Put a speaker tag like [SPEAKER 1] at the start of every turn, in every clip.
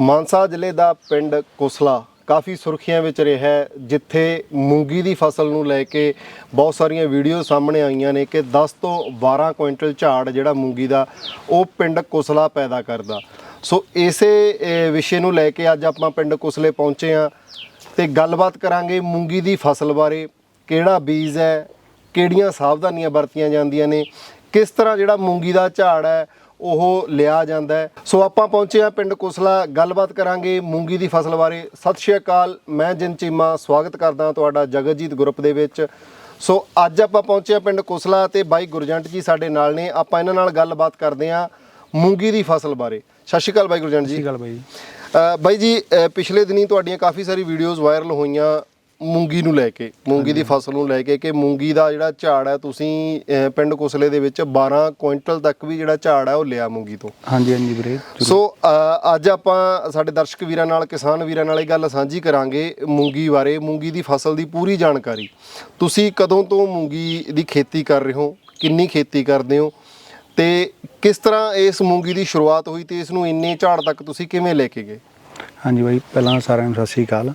[SPEAKER 1] ਮਾਨਸਾ ਜ਼ਿਲ੍ਹੇ ਦਾ ਪਿੰਡ ਕੁਸਲਾ ਕਾਫੀ ਸੁਰਖੀਆਂ ਵਿੱਚ ਰਿਹਾ ਜਿੱਥੇ ਮੂੰਗੀ ਦੀ ਫਸਲ ਨੂੰ ਲੈ ਕੇ ਬਹੁਤ ਸਾਰੀਆਂ ਵੀਡੀਓ ਸਾਹਮਣੇ ਆਈਆਂ ਨੇ ਕਿ 10 ਤੋਂ 12 ਕੁਇੰਟਲ ਝਾੜ ਜਿਹੜਾ ਮੂੰਗੀ ਦਾ, ਉਹ ਪਿੰਡ ਕੁਸਲਾ ਪੈਦਾ ਕਰਦਾ। ਸੋ ਇਸੇ ਵਿਸ਼ੇ ਨੂੰ ਲੈ ਕੇ ਅੱਜ ਆਪਾਂ ਪਿੰਡ ਕੁਸਲੇ ਪਹੁੰਚੇ ਆ ਤੇ ਗੱਲਬਾਤ ਕਰਾਂਗੇ ਮੂੰਗੀ ਦੀ ਫਸਲ ਬਾਰੇ, ਕਿਹੜਾ ਬੀਜ ਹੈ, ਕਿਹੜੀਆਂ ਸਾਵਧਾਨੀਆਂ ਵਰਤੀਆਂ ਜਾਂਦੀਆਂ ਨੇ, ਕਿਸ ਤਰ੍ਹਾਂ ਜਿਹੜਾ ਮੂੰਗੀ ਦਾ ਝਾੜ ਹੈ ਉਹ ਲਿਆ ਜਾਂਦਾ ਹੈ। ਸੋ ਆਪਾਂ ਪਹੁੰਚੇ ਆ ਪਿੰਡ ਕੁਸਲਾ। ਗੱਲਬਾਤ ਕਰਾਂਗੇ ਮੂੰਗੀ ਦੀ ਫਸਲ ਬਾਰੇ। ਸਤਿ ਸ਼੍ਰੀ ਅਕਾਲ ਮੈਂ ਜਿਨ ਚੀਮਾ। ਸਵਾਗਤ ਕਰਦਾ ਤੁਹਾਡਾ ਜਗਤਜੀਤ ਗਰੁੱਪ ਦੇ ਵਿੱਚ। ਸੋ ਅੱਜ ਆਪਾਂ ਪਹੁੰਚੇ ਆ ਪਿੰਡ ਕੁਸਲਾ ਤੇ ਬਾਈ ਗੁਰਜੰਟ ਜੀ ਸਾਡੇ ਨਾਲ ਨੇ। ਆਪਾਂ ਇਹਨਾਂ ਨਾਲ ਗੱਲਬਾਤ ਕਰਦੇ ਆ ਮੂੰਗੀ ਦੀ ਫਸਲ ਬਾਰੇ। ਸਤਿ ਸ਼੍ਰੀ ਅਕਾਲ ਬਾਈ ਗੁਰਜੰਟ ਜੀ।
[SPEAKER 2] ਸਹੀ ਗੱਲ ਬਾਈ
[SPEAKER 1] ਅ, ਬਾਈ ਜੀ ਪਿਛਲੇ ਦਿਨੀ ਤੁਹਾਡੀਆਂ ਕਾਫੀ ਸਾਰੀ ਵੀਡੀਓਜ਼ ਵਾਇਰਲ ਹੋਈਆਂ। ਮੂੰਗੀ ਨੂੰ ਲੈ ਕੇ ਮੂੰਗੀ ਦੀ ਫਸਲ ਨੂੰ ਲੈ ਕੇ ਕਿ ਮੂੰਗੀ ਦਾ ਜਿਹੜਾ ਝਾੜ ਹੈ ਤੁਸੀਂ ਪਿੰਡ ਕੁਸਲੇ ਦੇ ਵਿੱਚ 12 ਕੁਇੰਟਲ ਤੱਕ ਵੀ ਜਿਹੜਾ ਝਾੜ ਹੈ ਉਹ ਲਿਆ ਮੂੰਗੀ ਤੋਂ।
[SPEAKER 2] ਹਾਂਜੀ ਹਾਂਜੀ ਵੀਰੇ।
[SPEAKER 1] ਸੋ ਅ, ਅੱਜ ਆਪਾਂ ਸਾਡੇ ਦਰਸ਼ਕ ਵੀਰਾਂ ਨਾਲ ਕਿਸਾਨ ਵੀਰਾਂ ਨਾਲ ਇਹ ਗੱਲ ਸਾਂਝੀ ਕਰਾਂਗੇ ਮੂੰਗੀ ਬਾਰੇ ਮੂੰਗੀ ਦੀ ਫਸਲ ਦੀ ਪੂਰੀ ਜਾਣਕਾਰੀ। ਤੁਸੀਂ ਕਦੋਂ ਤੋਂ ਮੂੰਗੀ ਦੀ ਖੇਤੀ ਕਰ ਰਹੇ ਹੋ? ਕਿੰਨੀ ਖੇਤੀ ਕਰਦੇ ਹੋ? ਤੇ ਕਿਸ ਤਰ੍ਹਾਂ ਇਸ ਮੂੰਗੀ ਦੀ ਸ਼ੁਰੂਆਤ ਹੋਈ ਤੇ ਇਸ ਨੂੰ ਇੰਨੇ ਝਾੜ ਤੱਕ ਤੁਸੀਂ ਕਿਵੇਂ ਲੈ ਕੇ ਗਏ?
[SPEAKER 2] ਹਾਂਜੀ ਬਾਈ ਪਹਿਲਾਂ ਸਾਰਿਆਂ ਨੂੰ ਸਤਿ ਸ੍ਰੀ ਅਕਾਲ।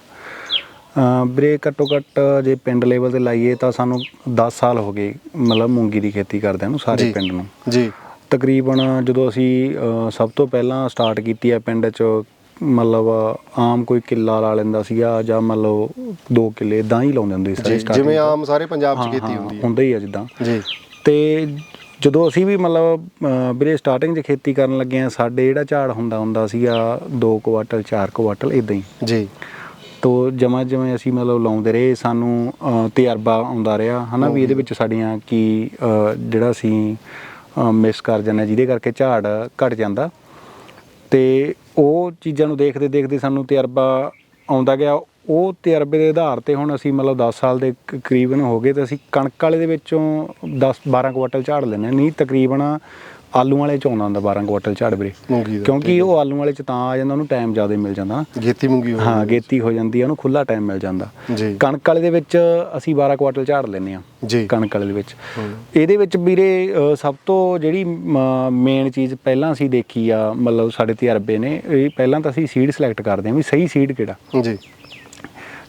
[SPEAKER 2] ਵੀਰੇ ਘੱਟੋ ਘੱਟ ਜੇ ਪਿੰਡ ਲੈਵਲ ਤੇ ਲਾਈਏ ਤਾਂ ਸਾਨੂੰ 10 ਸਾਲ ਹੋ ਗਏ ਮਤਲਬ ਮੂੰਗੀ ਦੀ ਖੇਤੀ ਕਰਦਿਆਂ ਨੂੰ ਸਾਰੇ। ਪਿੰਡ ਨੂੰ।
[SPEAKER 1] ਜੀ।
[SPEAKER 2] ਤਕਰੀਬਨ ਜਦੋਂ ਅਸੀਂ ਸਭ ਤੋਂ ਪਹਿਲਾਂ ਸਟਾਰਟ ਕੀਤੀ ਹੈ ਪਿੰਡ 'ਚ ਮਤਲਬ ਆਮ ਕੋਈ ਕਿੱਲਾ ਲਾ ਲੈਂਦਾ ਸੀਗਾ ਜਾਂ ਲਓ 2 ਕਿੱਲੇ ਇਦਾਂ ਹੀ ਲਾਉਂਦੇ ਹੁੰਦੇ ਸੀ
[SPEAKER 1] ਜਿਵੇਂ। ਆਮ ਸਾਰੇ ਪੰਜਾਬ 'ਚ ਖੇਤੀ ਹੁੰਦੀ ਹੈ।
[SPEAKER 2] ਹੁੰਦਾ ਹੀ ਆ ਜਿੱਦਾਂ।
[SPEAKER 1] ਜੀ।
[SPEAKER 2] ਤੇ ਜਦੋਂ ਅਸੀਂ ਵੀ ਮਤਲਬ ਵੀਰੇ ਸਟਾਰਟਿੰਗ 'ਚ ਖੇਤੀ ਕਰਨ ਲੱਗੇ ਆ ਸਾਡੇ ਜਿਹੜਾ ਝਾੜ ਹੁੰਦਾ ਹੁੰਦਾ ਸੀਗਾ 2 ਕੁਆਟਲ 4 ਕੁਆਟਲ ਇਦਾਂ ਹੀ।
[SPEAKER 1] ਜੀ।
[SPEAKER 2] ਤੋ ਜਮਾ ਜਿਵੇਂ ਅਸੀਂ ਮਤਲਬ ਲਾਉਂਦੇ ਰਹੇ ਸਾਨੂੰ ਤਜਰਬਾ ਆਉਂਦਾ ਰਿਹਾ ਹਨਾ ਵੀ ਇਹਦੇ ਵਿੱਚ ਸਾਡੀਆਂ ਕੀ ਜਿਹੜਾ ਅਸੀਂ ਮਿਸ ਕਰ ਜਾਂਦੇ ਜਿਹਦੇ ਕਰਕੇ ਝਾੜ ਘਟ ਜਾਂਦਾ। ਤੇ ਉਹ ਚੀਜ਼ਾਂ ਨੂੰ ਦੇਖਦੇ ਦੇਖਦੇ ਸਾਨੂੰ ਤਜਰਬਾ ਆਉਂਦਾ ਗਿਆ। ਉਹ ਤਜਰਬੇ ਦੇ ਆਧਾਰ ਤੇ ਹੁਣ ਅਸੀਂ ਮਤਲਬ 10 ਸਾਲ ਦੇ ਕਰੀਬਨ ਹੋ ਗਏ ਤੇ ਅਸੀਂ ਕਣਕ ਵਾਲੇ ਦੇ ਵਿੱਚੋਂ 10 12 ਕੁਆਟਲ ਝਾੜ ਹਾਂ। ਨਹੀਂ ਤਕਰੀਬਨ ਆਲੂ ਵਾਲੇ ਚ ਆਉਂਦਾ ਹੁੰਦਾ 12 ਕੁਆਟਲ ਝਾੜ ਵੀਰੇ।
[SPEAKER 1] ਮੂੰਗੀ ਦਾ
[SPEAKER 2] ਕਿਉਂਕਿ ਉਹ ਆਲੂ ਵਾਲੇ ਚ ਤਾਂ ਆ ਜਾਂਦਾ ਉਹਨੂੰ ਟਾਈਮ ਜ਼ਿਆਦਾ ਮਿਲ ਜਾਂਦਾ।
[SPEAKER 1] ਗੇਤੀ ਮੂੰਗੀ ਹੋਈ
[SPEAKER 2] ਹਾਂ ਗੇਤੀ ਹੋ ਜਾਂਦੀ ਆ ਉਹਨੂੰ ਖੁੱਲਾ ਟਾਈਮ ਮਿਲ ਜਾਂਦਾ।
[SPEAKER 1] ਜੀ।
[SPEAKER 2] ਕਣਕ ਵਾਲੇ ਦੇ ਵਿੱਚ ਅਸੀਂ 12 ਕੁਆਟਲ ਝਾੜ ਲੈਂਦੇ ਆ
[SPEAKER 1] ਜੀ।
[SPEAKER 2] ਕਣਕ ਵਾਲੇ ਦੇ ਵਿੱਚ। ਇਹਦੇ ਵਿੱਚ ਵੀਰੇ ਸਭ ਤੋਂ ਜਿਹੜੀ ਮੇਨ ਚੀਜ਼ ਪਹਿਲਾਂ ਅਸੀਂ ਦੇਖੀ ਆ ਮਤਲਬ ਸਾਡੇ ਤਜਰਬੇ ਨੇ ਇਹ ਪਹਿਲਾਂ ਤਾਂ ਅਸੀਂ ਸੀਡ ਸਿਲੈਕਟ ਕਰਦੇ ਆ ਵੀ ਸਹੀ ਸੀਡ ਕਿਹੜਾ।
[SPEAKER 1] ਜੀ।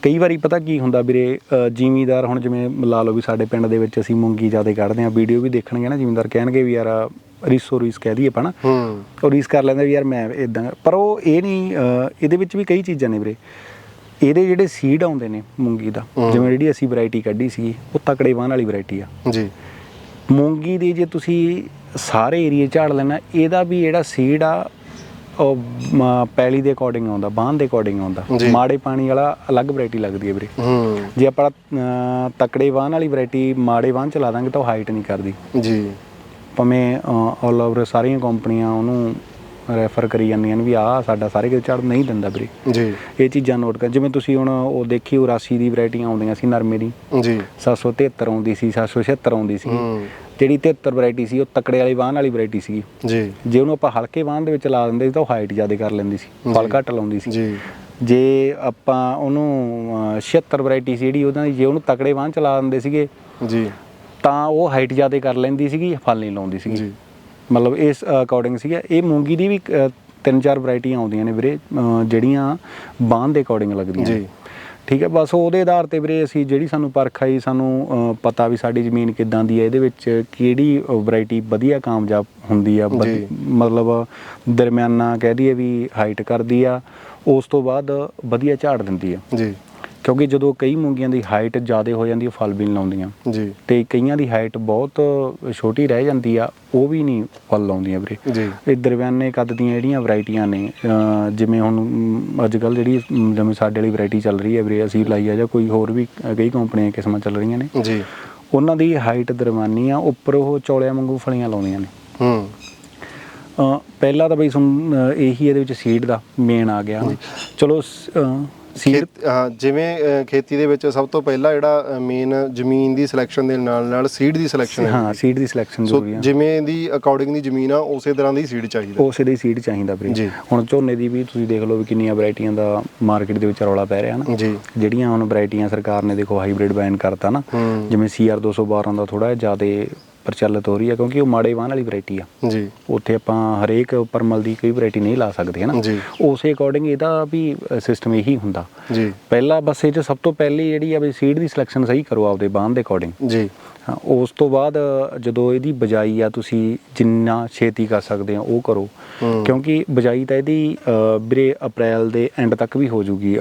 [SPEAKER 2] ਕਈ ਵਾਰੀ ਪਤਾ ਕੀ ਹੁੰਦਾ ਵੀਰੇ ਜ਼ਿਮੀਂਦਾਰ ਹੁਣ ਜਿਵੇਂ ਲਾ ਲਓ ਵੀ ਸਾਡੇ ਪਿੰਡ ਦੇ ਵਿੱਚ ਅਸੀਂ ਮੂੰਗੀ ਜ਼ਿਆਦਾ ਕੱਢਦੇ ਆ ਵੀਡੀਓ ਵੀ ਦੇਖਣਗੇ ਨਾ ਜ਼ਿਮੀਂਦਾਰ ਕਹਿਣਗੇ ਵੀ ਯਾਰ ਰੀਸੋ ਰੀਸ ਕਹਿ ਦਈਏ ਆਪਾਂ ਨਾ
[SPEAKER 1] ਹੂੰ।
[SPEAKER 2] ਉਹ ਰੀਸ ਕਰ ਲੈਂਦਾ ਵੀ ਯਾਰ ਮੈਂ ਇਦਾਂ ਪਰ ਉਹ ਇਹ ਨਹੀਂ ਇਹਦੇ ਵਿੱਚ ਵੀ ਕਈ ਚੀਜ਼ਾਂ ਨੇ ਵੀਰੇ। ਇਹਦੇ ਜਿਹੜੇ ਸੀਡ ਆਉਂਦੇ ਨੇ ਮੂੰਗੀ ਦਾ। ਜਿਵੇਂ ਜਿਹੜੀ ਅਸੀਂ ਵੈਰਾਈਟੀ ਕੱਢੀ ਸੀ ਉਹ ਤਕੜੇ ਵਾਹਨ ਵਾਲੀ ਵੈਰਾਈਟੀ ਆ।
[SPEAKER 1] ਜੀ।
[SPEAKER 2] ਮੂੰਗੀ ਦੀ ਜੇ ਤੁਸੀਂ ਸਾਰੇ ਏਰੀਏ ਝਾੜ ਲੈਣਾ ਇਹਦਾ ਵੀ ਜਿਹੜਾ ਸੀਡ ਆ ਉਹ ਪੈਲੀ ਦੇ ਅਕੋਰਡਿੰਗ ਆਉਂਦਾ ਬਾਹਨ ਦੇ ਅਕੋਰਡਿੰਗ ਆਉਂਦਾ। ਮਾੜੇ ਪਾਣੀ ਵਾਲਾ ਅਲੱਗ ਵੈਰਾਈਟੀ ਲੱਗਦੀ ਹੈ ਵੀਰੇ। ਜੇ ਆਪਾਂ ਤਕੜੇ ਵਾਹਨ ਵਾਲੀ ਵੈਰਾਈਟੀ ਮਾੜੇ ਵਾਹਨ ਚ ਲਾ ਦਾਂਗੇ ਤਾਂ ਉਹ ਹਾਈਟ ਨਹੀਂ ਕਰਦੀ।
[SPEAKER 1] ਜੀ।
[SPEAKER 2] ਭਾਵੇਂ ਆਲ ਓਵਰ ਸਾਰੀਆਂ ਕੰਪਨੀਆਂ ਉਹਨੂੰ ਰੈਫਰ ਕਰੀ ਜਾਂਦੀਆਂ ਨੇ ਵੀ ਆਹ ਸਾਡਾ ਸਾਰੇ ਕਿਤੇ ਝੜ ਨਹੀਂ ਦਿੰਦਾ ਵੀਰੇ।
[SPEAKER 1] ਜੀ।
[SPEAKER 2] ਇਹ ਚੀਜ਼ਾਂ ਨੋਟ ਕਰ ਜਿਵੇਂ ਤੁਸੀਂ ਹੁਣ ਉਹ ਦੇਖੀ 84 ਦੀ ਵੈਰਾਈਟੀਆਂ ਆਉਂਦੀਆਂ ਸੀ ਨਰਮੇ ਦੀ।
[SPEAKER 1] ਜੀ।
[SPEAKER 2] 773 ਆਉਂਦੀ ਸੀ 776 ਆਉਂਦੀ ਸੀ। ਜਿਹੜੀ 73 ਵੈਰਾਈਟੀ ਸੀ ਉਹ ਤਕੜੇ ਵਾਲੀ ਵਾਹਨ ਵਾਲੀ ਵੈਰਾਈਟੀ ਸੀ
[SPEAKER 1] ਜੀ।
[SPEAKER 2] ਜੇ ਉਹਨੂੰ ਆਪਾਂ ਹਲਕੇ ਵਾਹਨ ਦੇ ਵਿੱਚ ਲਾ ਦਿੰਦੇ ਸੀ ਤਾਂ ਉਹ ਹਾਈਟ ਜ਼ਿਆਦਾ ਕਰ ਲੈਂਦੀ ਸੀ। ਫਲ। ਘੱਟ ਲਾਉਂਦੀ ਸੀ।
[SPEAKER 1] ਜੀ।
[SPEAKER 2] ਜੇ ਆਪਾਂ ਉਹਨੂੰ ਅਹ, 76 ਵੈਰਾਈਟੀ ਸੀ ਜਿਹੜੀ ਉਹਨਾਂ ਦੀ ਜੇ ਉਹਨੂੰ ਤਕੜੇ ਵਾਹਨ ਚ ਲਾ ਦਿੰਦੇ ਸੀਗੇ
[SPEAKER 1] ਜੀ।
[SPEAKER 2] ਤਾਂ ਉਹ ਹਾਈਟ ਜ਼ਿਆਦਾ ਕਰ ਲੈਂਦੀ ਸੀਗੀ ਫਲ ਨਹੀਂ ਲਾਉਂਦੀ ਸੀਗੀ।
[SPEAKER 1] ਜੀ।
[SPEAKER 2] ਮਤਲਬ ਇਸ ਅਕੋਰਡਿੰਗ ਸੀਗਾ। ਇਹ ਮੂੰਗੀ ਦੀ ਵੀ ਤਿੰਨ ਚਾਰ ਵੈਰਾਈਟੀਆਂ ਆਉਂਦੀਆਂ ਨੇ ਵੀਰੇ ਜਿਹੜੀਆਂ ਬਾਂਹ ਦੇ ਅਕੋਰਡਿੰਗ ਲੱਗਦੀਆਂ।
[SPEAKER 1] ਜੀ।
[SPEAKER 2] ਠੀਕ ਹੈ ਬਸ ਉਹਦੇ ਆਧਾਰ ਤੇ ਵੀਰੇ ਅਸੀਂ ਜਿਹੜੀ ਸਾਨੂੰ ਪਰਖ ਆਈ ਸਾਨੂੰ ਪਤਾ ਵੀ ਸਾਡੀ ਜ਼ਮੀਨ ਕਿੱਦਾਂ ਦੀ ਹੈ ਇਹਦੇ ਵਿੱਚ ਕਿਹੜੀ ਵੈਰਾਈਟੀ ਵਧੀਆ ਕਾਮਯਾਬ ਹੁੰਦੀ ਆ। ਮਤਲਬ ਦਰਮਿਆਨਾ ਕਹਿ ਦਈਏ ਵੀ ਹਾਈਟ ਕਰਦੀ ਆ ਉਸ ਤੋਂ ਬਾਅਦ ਵਧੀਆ ਝਾੜ ਦਿੰਦੀ ਆ।
[SPEAKER 1] ਜੀ।
[SPEAKER 2] ਕਿਉਂਕਿ ਜਦੋਂ ਕਈ ਮੂੰਗੀਆਂ ਦੀ ਹਾਈਟ ਜ਼ਿਆਦਾ ਹੋ ਜਾਂਦੀ ਹੈ ਫਲ ਵੀ ਨਹੀਂ ਲਾਉਂਦੀਆਂ।
[SPEAKER 1] ਜੀ।
[SPEAKER 2] ਤੇ ਕਈਆਂ ਦੀ ਹਾਈਟ ਬਹੁਤ ਛੋਟੀ ਰਹਿ ਜਾਂਦੀ ਆ ਉਹ ਵੀ ਨਹੀਂ ਫਲ ਲਾਉਂਦੀਆਂ ਵੀਰੇ।
[SPEAKER 1] ਜੀ।
[SPEAKER 2] ਇਹ ਦਰਮਿਆਨੇ ਕੱਦ ਦੀਆਂ ਜਿਹੜੀਆਂ ਵੈਰਾਈਟੀਆਂ ਨੇ ਅਹ ਜਿਵੇਂ ਹੁਣ ਅੱਜ ਕੱਲ ਜਿਹੜੀ ਜਿਵੇਂ ਸਾਡੇ ਵਾਲੀ ਵੈਰਾਈਟੀ ਚੱਲ ਰਹੀ ਹੈ ਵੀਰੇ ਅਸੀਂ ਲਾਈ ਆ ਜਾਂ ਕੋਈ ਹੋਰ ਵੀ ਕਈ ਕੰਪਨੀਆਂ ਕਿਸਮਾਂ ਚੱਲ ਰਹੀਆਂ ਨੇ।
[SPEAKER 1] ਜੀ।
[SPEAKER 2] ਉਹਨਾਂ ਦੀ ਹਾਈਟ ਦਰਮਿਆਨੀ ਆ ਉੱਪਰ ਉਹ ਚੌਲਿਆਂ ਵਾਂਗੂ ਫਲੀਆਂ ਲਾਉਂਦੀਆਂ ਨੇ।
[SPEAKER 1] ਹੂੰ।
[SPEAKER 2] ਪਹਿਲਾ ਤਾਂ ਬਈ ਸੁਣ ਇਹੀ ਇਹਦੇ ਵਿੱਚ ਸੀਡ ਦਾ ਮੇਨ ਆ ਗਿਆ। ਚਲੋ ਸੀਡ
[SPEAKER 1] ਖੇਤ- ਹਾਂ, ਜਿਵੇਂ ਅ, ਖੇਤੀ ਦੇ ਵਿੱਚ ਸਭ ਤੋਂ ਪਹਿਲਾਂ ਜਿਹੜਾ ਮੇਨ ਜ਼ਮੀਨ ਦੀ ਸਿਲੈਕਸ਼ਨ ਦੇ ਨਾਲ ਨਾਲ ਸੀਡ ਦੀ ਸਿਲੈਕਸ਼ਨ ਹੈ
[SPEAKER 2] ਹਾਂ। ਸੀਡ ਦੀ ਸਿਲੈਕਸ਼ਨ
[SPEAKER 1] ਸੋ
[SPEAKER 2] ਜ਼ਰੂਰੀ ਆ।
[SPEAKER 1] ਜਿਵੇਂ ਦੀ ਅਕੋਰਡਿੰਗ ਦੀ ਜ਼ਮੀਨ ਆ ਉਸੇ ਤਰ੍ਹਾਂ ਦੀ ਸੀਡ ਚਾਹੀਦਾ।
[SPEAKER 2] ਉਸੇ ਦੇ ਸੀਡ ਚਾਹੀਦਾ ਵੀਰੇ।
[SPEAKER 1] ਜੀ।
[SPEAKER 2] ਹੁਣ ਝੋਨੇ ਦੀ ਵੀ ਤੁਸੀਂ ਦੇਖ ਲਓ ਵੀ ਕਿੰਨੀਆਂ ਵੈਰਾਈਟੀਆਂ ਦਾ ਮਾਰਕੀਟ ਦੇ ਵਿੱਚ ਰੌਲਾ ਪੈ ਰਿਹਾ ਨਾ।
[SPEAKER 1] ਜੀ।
[SPEAKER 2] ਜਿਹੜੀਆਂ ਹੁਣ ਵੈਰਾਈਟੀਆਂ ਸਰਕਾਰ ਨੇ ਦੇਖੋ ਹਾਈਬ੍ਰਿਡ ਬੈਨ ਕਰਤਾ ਨਾ।
[SPEAKER 1] ਹੂੰ।
[SPEAKER 2] ਜਿਵੇਂ CR 212 ਦਾ ਥੋੜਾ ਜ਼ਿਆਦਾ ਪ੍ਰਚਲਿਤ ਹੋ ਰਹੀ ਹੈ ਕਿਉਂਕਿ ਉਹ ਮਾੜੇ ਵਾਹਨ ਵਾਲੀ ਵੈਰਾਈਟੀ ਆ।
[SPEAKER 1] ਜੀ।
[SPEAKER 2] ਉੱਥੇ ਆਪਾਂ ਹਰੇਕ ਪਰਮਲ ਦੀ ਕੋਈ ਵੈਰਾਈਟੀ ਨਹੀਂ ਲਾ ਸਕਦੇ ਹਨਾ। ਉਸੇ ਅਕੋਰਡਿੰਗ ਇਹਦਾ ਵੀ ਸਿਸਟਮ ਇਹੀ ਹੁੰਦਾ।
[SPEAKER 1] ਜੀ।
[SPEAKER 2] ਪਹਿਲਾ ਬਸ ਇਹ ਚ ਸਭ ਤੋਂ ਪਹਿਲੀ ਜਿਹੜੀ ਆ ਵੀ ਸੀਡ ਦੀ ਸਿਲੈਕਸ਼ਨ ਸਹੀ ਕਰੋ ਆਪਦੇ ਬਾਹਨ ਦੇ ਅਕੋਰਡਿੰਗ
[SPEAKER 1] ਜੀ।
[SPEAKER 2] ਉਸ ਤੋਂ ਬਾਅਦ ਜਦੋਂ ਇਹਦੀ ਬਜਾਈ ਆ ਤੁਸੀਂ ਜਿੰਨਾ ਛੇਤੀ ਕਰ ਸਕਦੇ ਆ ਉਹ ਕਰੋ। ਕਿਉਂਕਿ ਬਜਾਈ ਤਾਂ ਇਹਦੀ ਵੀਰੇ ਅਪ੍ਰੈਲ ਦੇ ਐਂਡ ਤੱਕ ਵੀ ਹੋ ਜੂਗੀ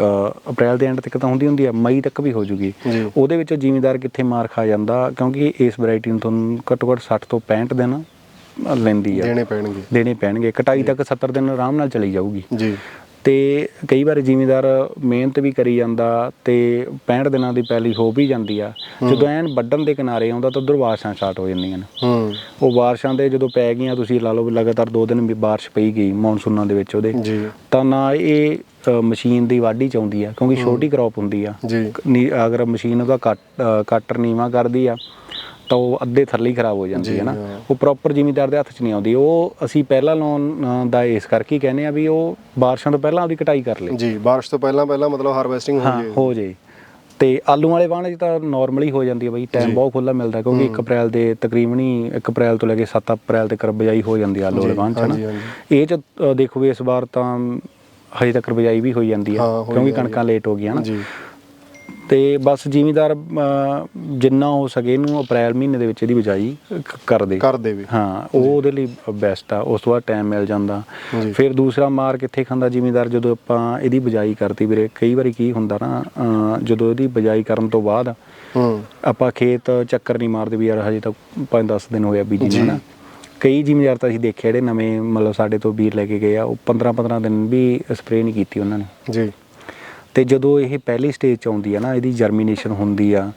[SPEAKER 2] ਅਪ੍ਰੈਲ ਦੇ ਐਂਡ ਤੱਕ ਤਾਂ ਹੁੰਦੀ ਹੁੰਦੀ ਆ ਮਈ ਤੱਕ ਵੀ ਹੋ ਜੂਗੀ। ਉਹਦੇ ਵਿੱਚ ਜ਼ਿਮੀਦਾਰ ਕਿੱਥੇ ਮਾਰ ਖਾ ਜਾਂਦਾ? ਕਿਉਂਕਿ ਇਸ ਵੈਰਾਈਟੀ ਨੂੰ ਤੁਹਾਨੂੰ ਘੱਟੋ ਘੱਟ 60 ਤੋਂ 65 ਦਿਨ ਲੈਂਦੀ ਆ।
[SPEAKER 1] ਦੇਣੇ ਪੈਣਗੇ।
[SPEAKER 2] ਦੇਣੇ ਪੈਣਗੇ। ਕਟਾਈ ਤੱਕ 70 ਦਿਨ ਆਰਾਮ ਨਾਲ ਚਲੀ ਜਾਊਗੀ।
[SPEAKER 1] ਜੀ।
[SPEAKER 2] ਤੇ ਕਈ ਵਾਰ ਜ਼ਿਮੀਦਾਰ ਮਿਹਨਤ ਵੀ ਕਰੀ ਜਾਂਦਾ ਤੇ 65 ਦਿਨਾਂ ਦੀ ਪੈਲੀ ਹੋ ਵੀ ਜਾਂਦੀ ਆ। ਜਦੋਂ ਐਨ ਵੱਢਣ ਦੇ ਕਿਨਾਰੇ ਆਉਂਦਾ ਤਾਂ ਉਧਰ ਬਾਰਿਸ਼ਾਂ ਸਟਾਰਟ ਹੋ ਜਾਂਦੀਆਂ ਨੇ।
[SPEAKER 1] ਹੂੰ।
[SPEAKER 2] ਉਹ ਬਾਰਿਸ਼ਾਂ ਦੇ ਜਦੋਂ ਪੈ ਗਈਆਂ ਤੁਸੀਂ ਲਾ ਲਓ ਵੀ ਲਗਾਤਾਰ 2 ਦਿਨ ਵੀ ਬਾਰਿਸ਼ ਪਈ ਗਈ ਮੌਨਸੂਨਾਂ ਦੇ ਵਿੱਚ ਉਹਦੇ
[SPEAKER 1] ਜੀ।
[SPEAKER 2] ਤਾਂ ਨਾ ਇਹ ਅ, ਮਸ਼ੀਨ ਦੀ ਵਾਢੀ ਚ ਆਉਂਦੀ ਆ ਕਿਉਂਕਿ ਛੋਟੀ ਕ੍ਰੌਪ ਹੁੰਦੀ ਆ।
[SPEAKER 1] ਜੀ।
[SPEAKER 2] ਨੀ ਅਗਰ ਮਸ਼ੀਨ ਉਹਦਾ ਕੱਟ ਅ, ਕੱਟਰ ਨੀਵਾ ਕਰਦੀ ਆ ਤਾਂ ਉਹ ਅੱਧੇ ਥੱਲੇ ਹੀ ਖਰਾਬ ਹੋ ਜਾਂਦੀ ਹੈ ਨਾ। ਉਹ ਪ੍ਰੋਪਰ ਜ਼ਿਮੀਦਾਰ ਦੇ ਹੱਥ 'ਚ ਨਹੀਂ ਆਉਂਦੀ। ਉਹ ਅਸੀਂ ਪਹਿਲਾਂ ਲਾਉਣ ਦਾ ਇਸ ਕਰਕੇ ਕਹਿੰਦੇ ਆ ਵੀ ਉਹ ਬਾਰਿਸ਼ਾਂ ਤੋਂ ਪਹਿਲਾਂ ਉਹਦੀ ਕਟਾਈ ਕਰ ਲੇ।
[SPEAKER 1] ਜੀ ਬਾਰਿਸ਼ ਤੋਂ ਪਹਿਲਾਂ ਪਹਿਲਾਂ ਮਤਲਬ ਹਾਰਵੈਸਟਿੰਗ ਹੋ ਜੇ।
[SPEAKER 2] ਹੋ ਜੇ। ਤੇ ਆਲੂ ਵਾਲੇ ਵਾਹਣ 'ਚ ਤਾਂ ਨਾਰਮਲੀ ਹੋ ਜਾਂਦੀ ਹੈ ਬਈ ਟਾਈਮ ਬਹੁਤ ਖੁੱਲਾ ਮਿਲਦਾ ਕਿਉਂਕਿ 1 ਅਪ੍ਰੈਲ ਦੇ ਤਕਰੀਬਨ ਹੀ 1 ਅਪ੍ਰੈਲ ਤੋਂ ਲੈ ਕੇ 7 ਅਪ੍ਰੈਲ ਤੱਕ ਬਜਾਈ ਹੋ ਜਾਂਦੀ ਹੈ ਆਲੂ ਵਾਲੇ ਵਾਹਣ 'ਚ ਨਾ। ਇਹ 'ਚ ਦੇਖੋ ਇਸ ਵਾਰ ਤਾਂ ਹਜੇ ਤੱਕ ਬਜਾਈ ਵੀ ਹੋਈ ਜਾਂਦੀ ਹੈ ਕਿਉਂਕਿ ਕਣਕਾਂ ਲੇਟ ਹੋ ਗਈਆਂ ਨਾ।
[SPEAKER 1] ਜੀ।
[SPEAKER 2] ਤੇ ਬਸ ਜ਼ਿਮੀਦਾਰ ਜਿੰਨਾ ਹੋ ਸਕੇ ਇਹਨੂੰ ਅਪ੍ਰੈਲ ਮਹੀਨੇ ਦੇ ਵਿੱਚ ਇਹਦੀ ਬਿਜਾਈ ਕਰ ਦੇ।
[SPEAKER 1] ਕਰ ਦੇਵੇ।
[SPEAKER 2] ਹਾਂ ਉਹ ਉਹਦੇ ਲਈ ਬੈਸਟ ਆ ਉਸ ਤੋਂ ਬਾਅਦ ਟਾਈਮ ਮਿਲ ਜਾਂਦਾ। ਫਿਰ ਦੂਸਰਾ ਮਾਰ ਕਿੱਥੇ ਖਾਂਦਾ ਜ਼ਿਮੀਦਾਰ ਜਦੋਂ ਆਪਾਂ ਇਹਦੀ ਬਿਜਾਈ ਕਰਤੀ ਵੀਰੇ। ਕਈ ਵਾਰੀ ਕੀ ਹੁੰਦਾ ਨਾ ਜਦੋਂ ਇਹਦੀ ਬਿਜਾਈ ਕਰਨ ਤੋਂ ਬਾਅਦ ਆਪਾਂ ਖੇਤ ਚੱਕਰ ਨਹੀਂ ਮਾਰਦੇ ਵੀ ਯਾਰ ਹਜੇ ਤਾਂ 5-10 ਦਿਨ ਹੋਇਆ ਬੀਜੀ। ਨੂੰ ਨਾ ਕਈ ਜ਼ਿਮੀਦਾਰ ਤਾਂ ਅਸੀਂ ਦੇਖੇ ਜਿਹੜੇ ਨਵੇਂ ਮਤਲਬ ਸਾਡੇ ਤੋਂ ਵੀਰ ਲੈ ਕੇ ਗਏ ਆ ਉਹ 15-15 ਦਿਨ ਵੀ ਸਪਰੇਅ ਨਹੀਂ ਕੀਤੀ ਉਹਨਾਂ ਨੇ।
[SPEAKER 1] ਜੀ।
[SPEAKER 2] ਤੇ ਜਦੋਂ ਇਹ ਪਹਿਲੀ ਸਟੇਜ ਚ ਆਉਂਦੀ ਆ ਨਾ ਇਹਦੀ ਜਰਮੀਨੇਸ਼ਨ ਹੁੰਦੀ ਆ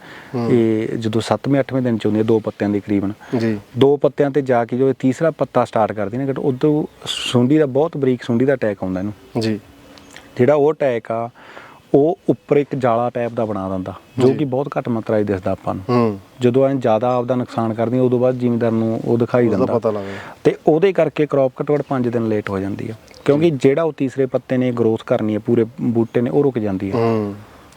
[SPEAKER 2] ਇਹ ਜਦੋਂ 7ਵੇਂ 8ਵੇਂ ਦਿਨ ਚ ਆਉਂਦੀ ਆ ਦੋ ਪੱਤਿਆਂ ਦੇ ਕਰੀਬਨ।
[SPEAKER 1] ਜੀ।
[SPEAKER 2] ਦੋ ਪੱਤਿਆਂ ਤੇ ਜਾ ਕੇ ਜਦੋਂ ਇਹ ਤੀਸਰਾ ਪੱਤਾ ਸਟਾਰਟ ਕਰਦੀ ਨੇ ਉਦੋਂ ਸੁੰਡੀ ਦਾ ਬਹੁਤ ਬਰੀਕ ਸੁੰਡੀ ਦਾ ਅਟੈਕ ਆਉਂਦਾ ਇਹਨੂੰ।
[SPEAKER 1] ਜੀ।
[SPEAKER 2] ਜਿਹੜਾ ਉਹ ਅਟੈਕ ਆ ਉਹ ਉੱਪਰ ਇੱਕ ਜਾਲਾ ਟਾਈਪ ਦਾ ਬਣਾ ਦਿੰਦਾ ਜੋ। ਕਿ ਬਹੁਤ ਘੱਟ ਮਾਤਰਾ 'ਚ ਦਿਸਦਾ ਆਪਾਂ ਨੂੰ।
[SPEAKER 1] ਹੂੰ।
[SPEAKER 2] ਜਦੋਂ ਐ ਜ਼ਿਆਦਾ ਆਪਦਾ ਨੁਕਸਾਨ ਕਰਦੀ ਉਦੋਂ ਬਾਅਦ ਜ਼ਿਮੀਦਾਰ ਨੂੰ ਉਹ ਦਿਖਾਈ ਦਿੰਦਾ।
[SPEAKER 1] ਪਤਾ ਲੱਗਦਾ
[SPEAKER 2] ਤੇ ਉਹਦੇ ਕਰਕੇ ਕ੍ਰੌਪ ਘੱਟੋ ਘੱਟ 5 ਦਿਨ ਲੇਟ ਹੋ ਜਾਂਦੀ ਆ। ਕਿਉਂਕਿ ਜਿਹੜਾ ਉਹ ਤੀਸਰੇ ਪੱਤੇ ਨੇ ਗਰੋਥ ਕਰਨੀ ਹੈ ਪੂਰੇ ਬੂਟੇ ਨੇ ਉਹ ਰੁਕ ਜਾਂਦੀ ਹੈ
[SPEAKER 1] ਹੂੰ।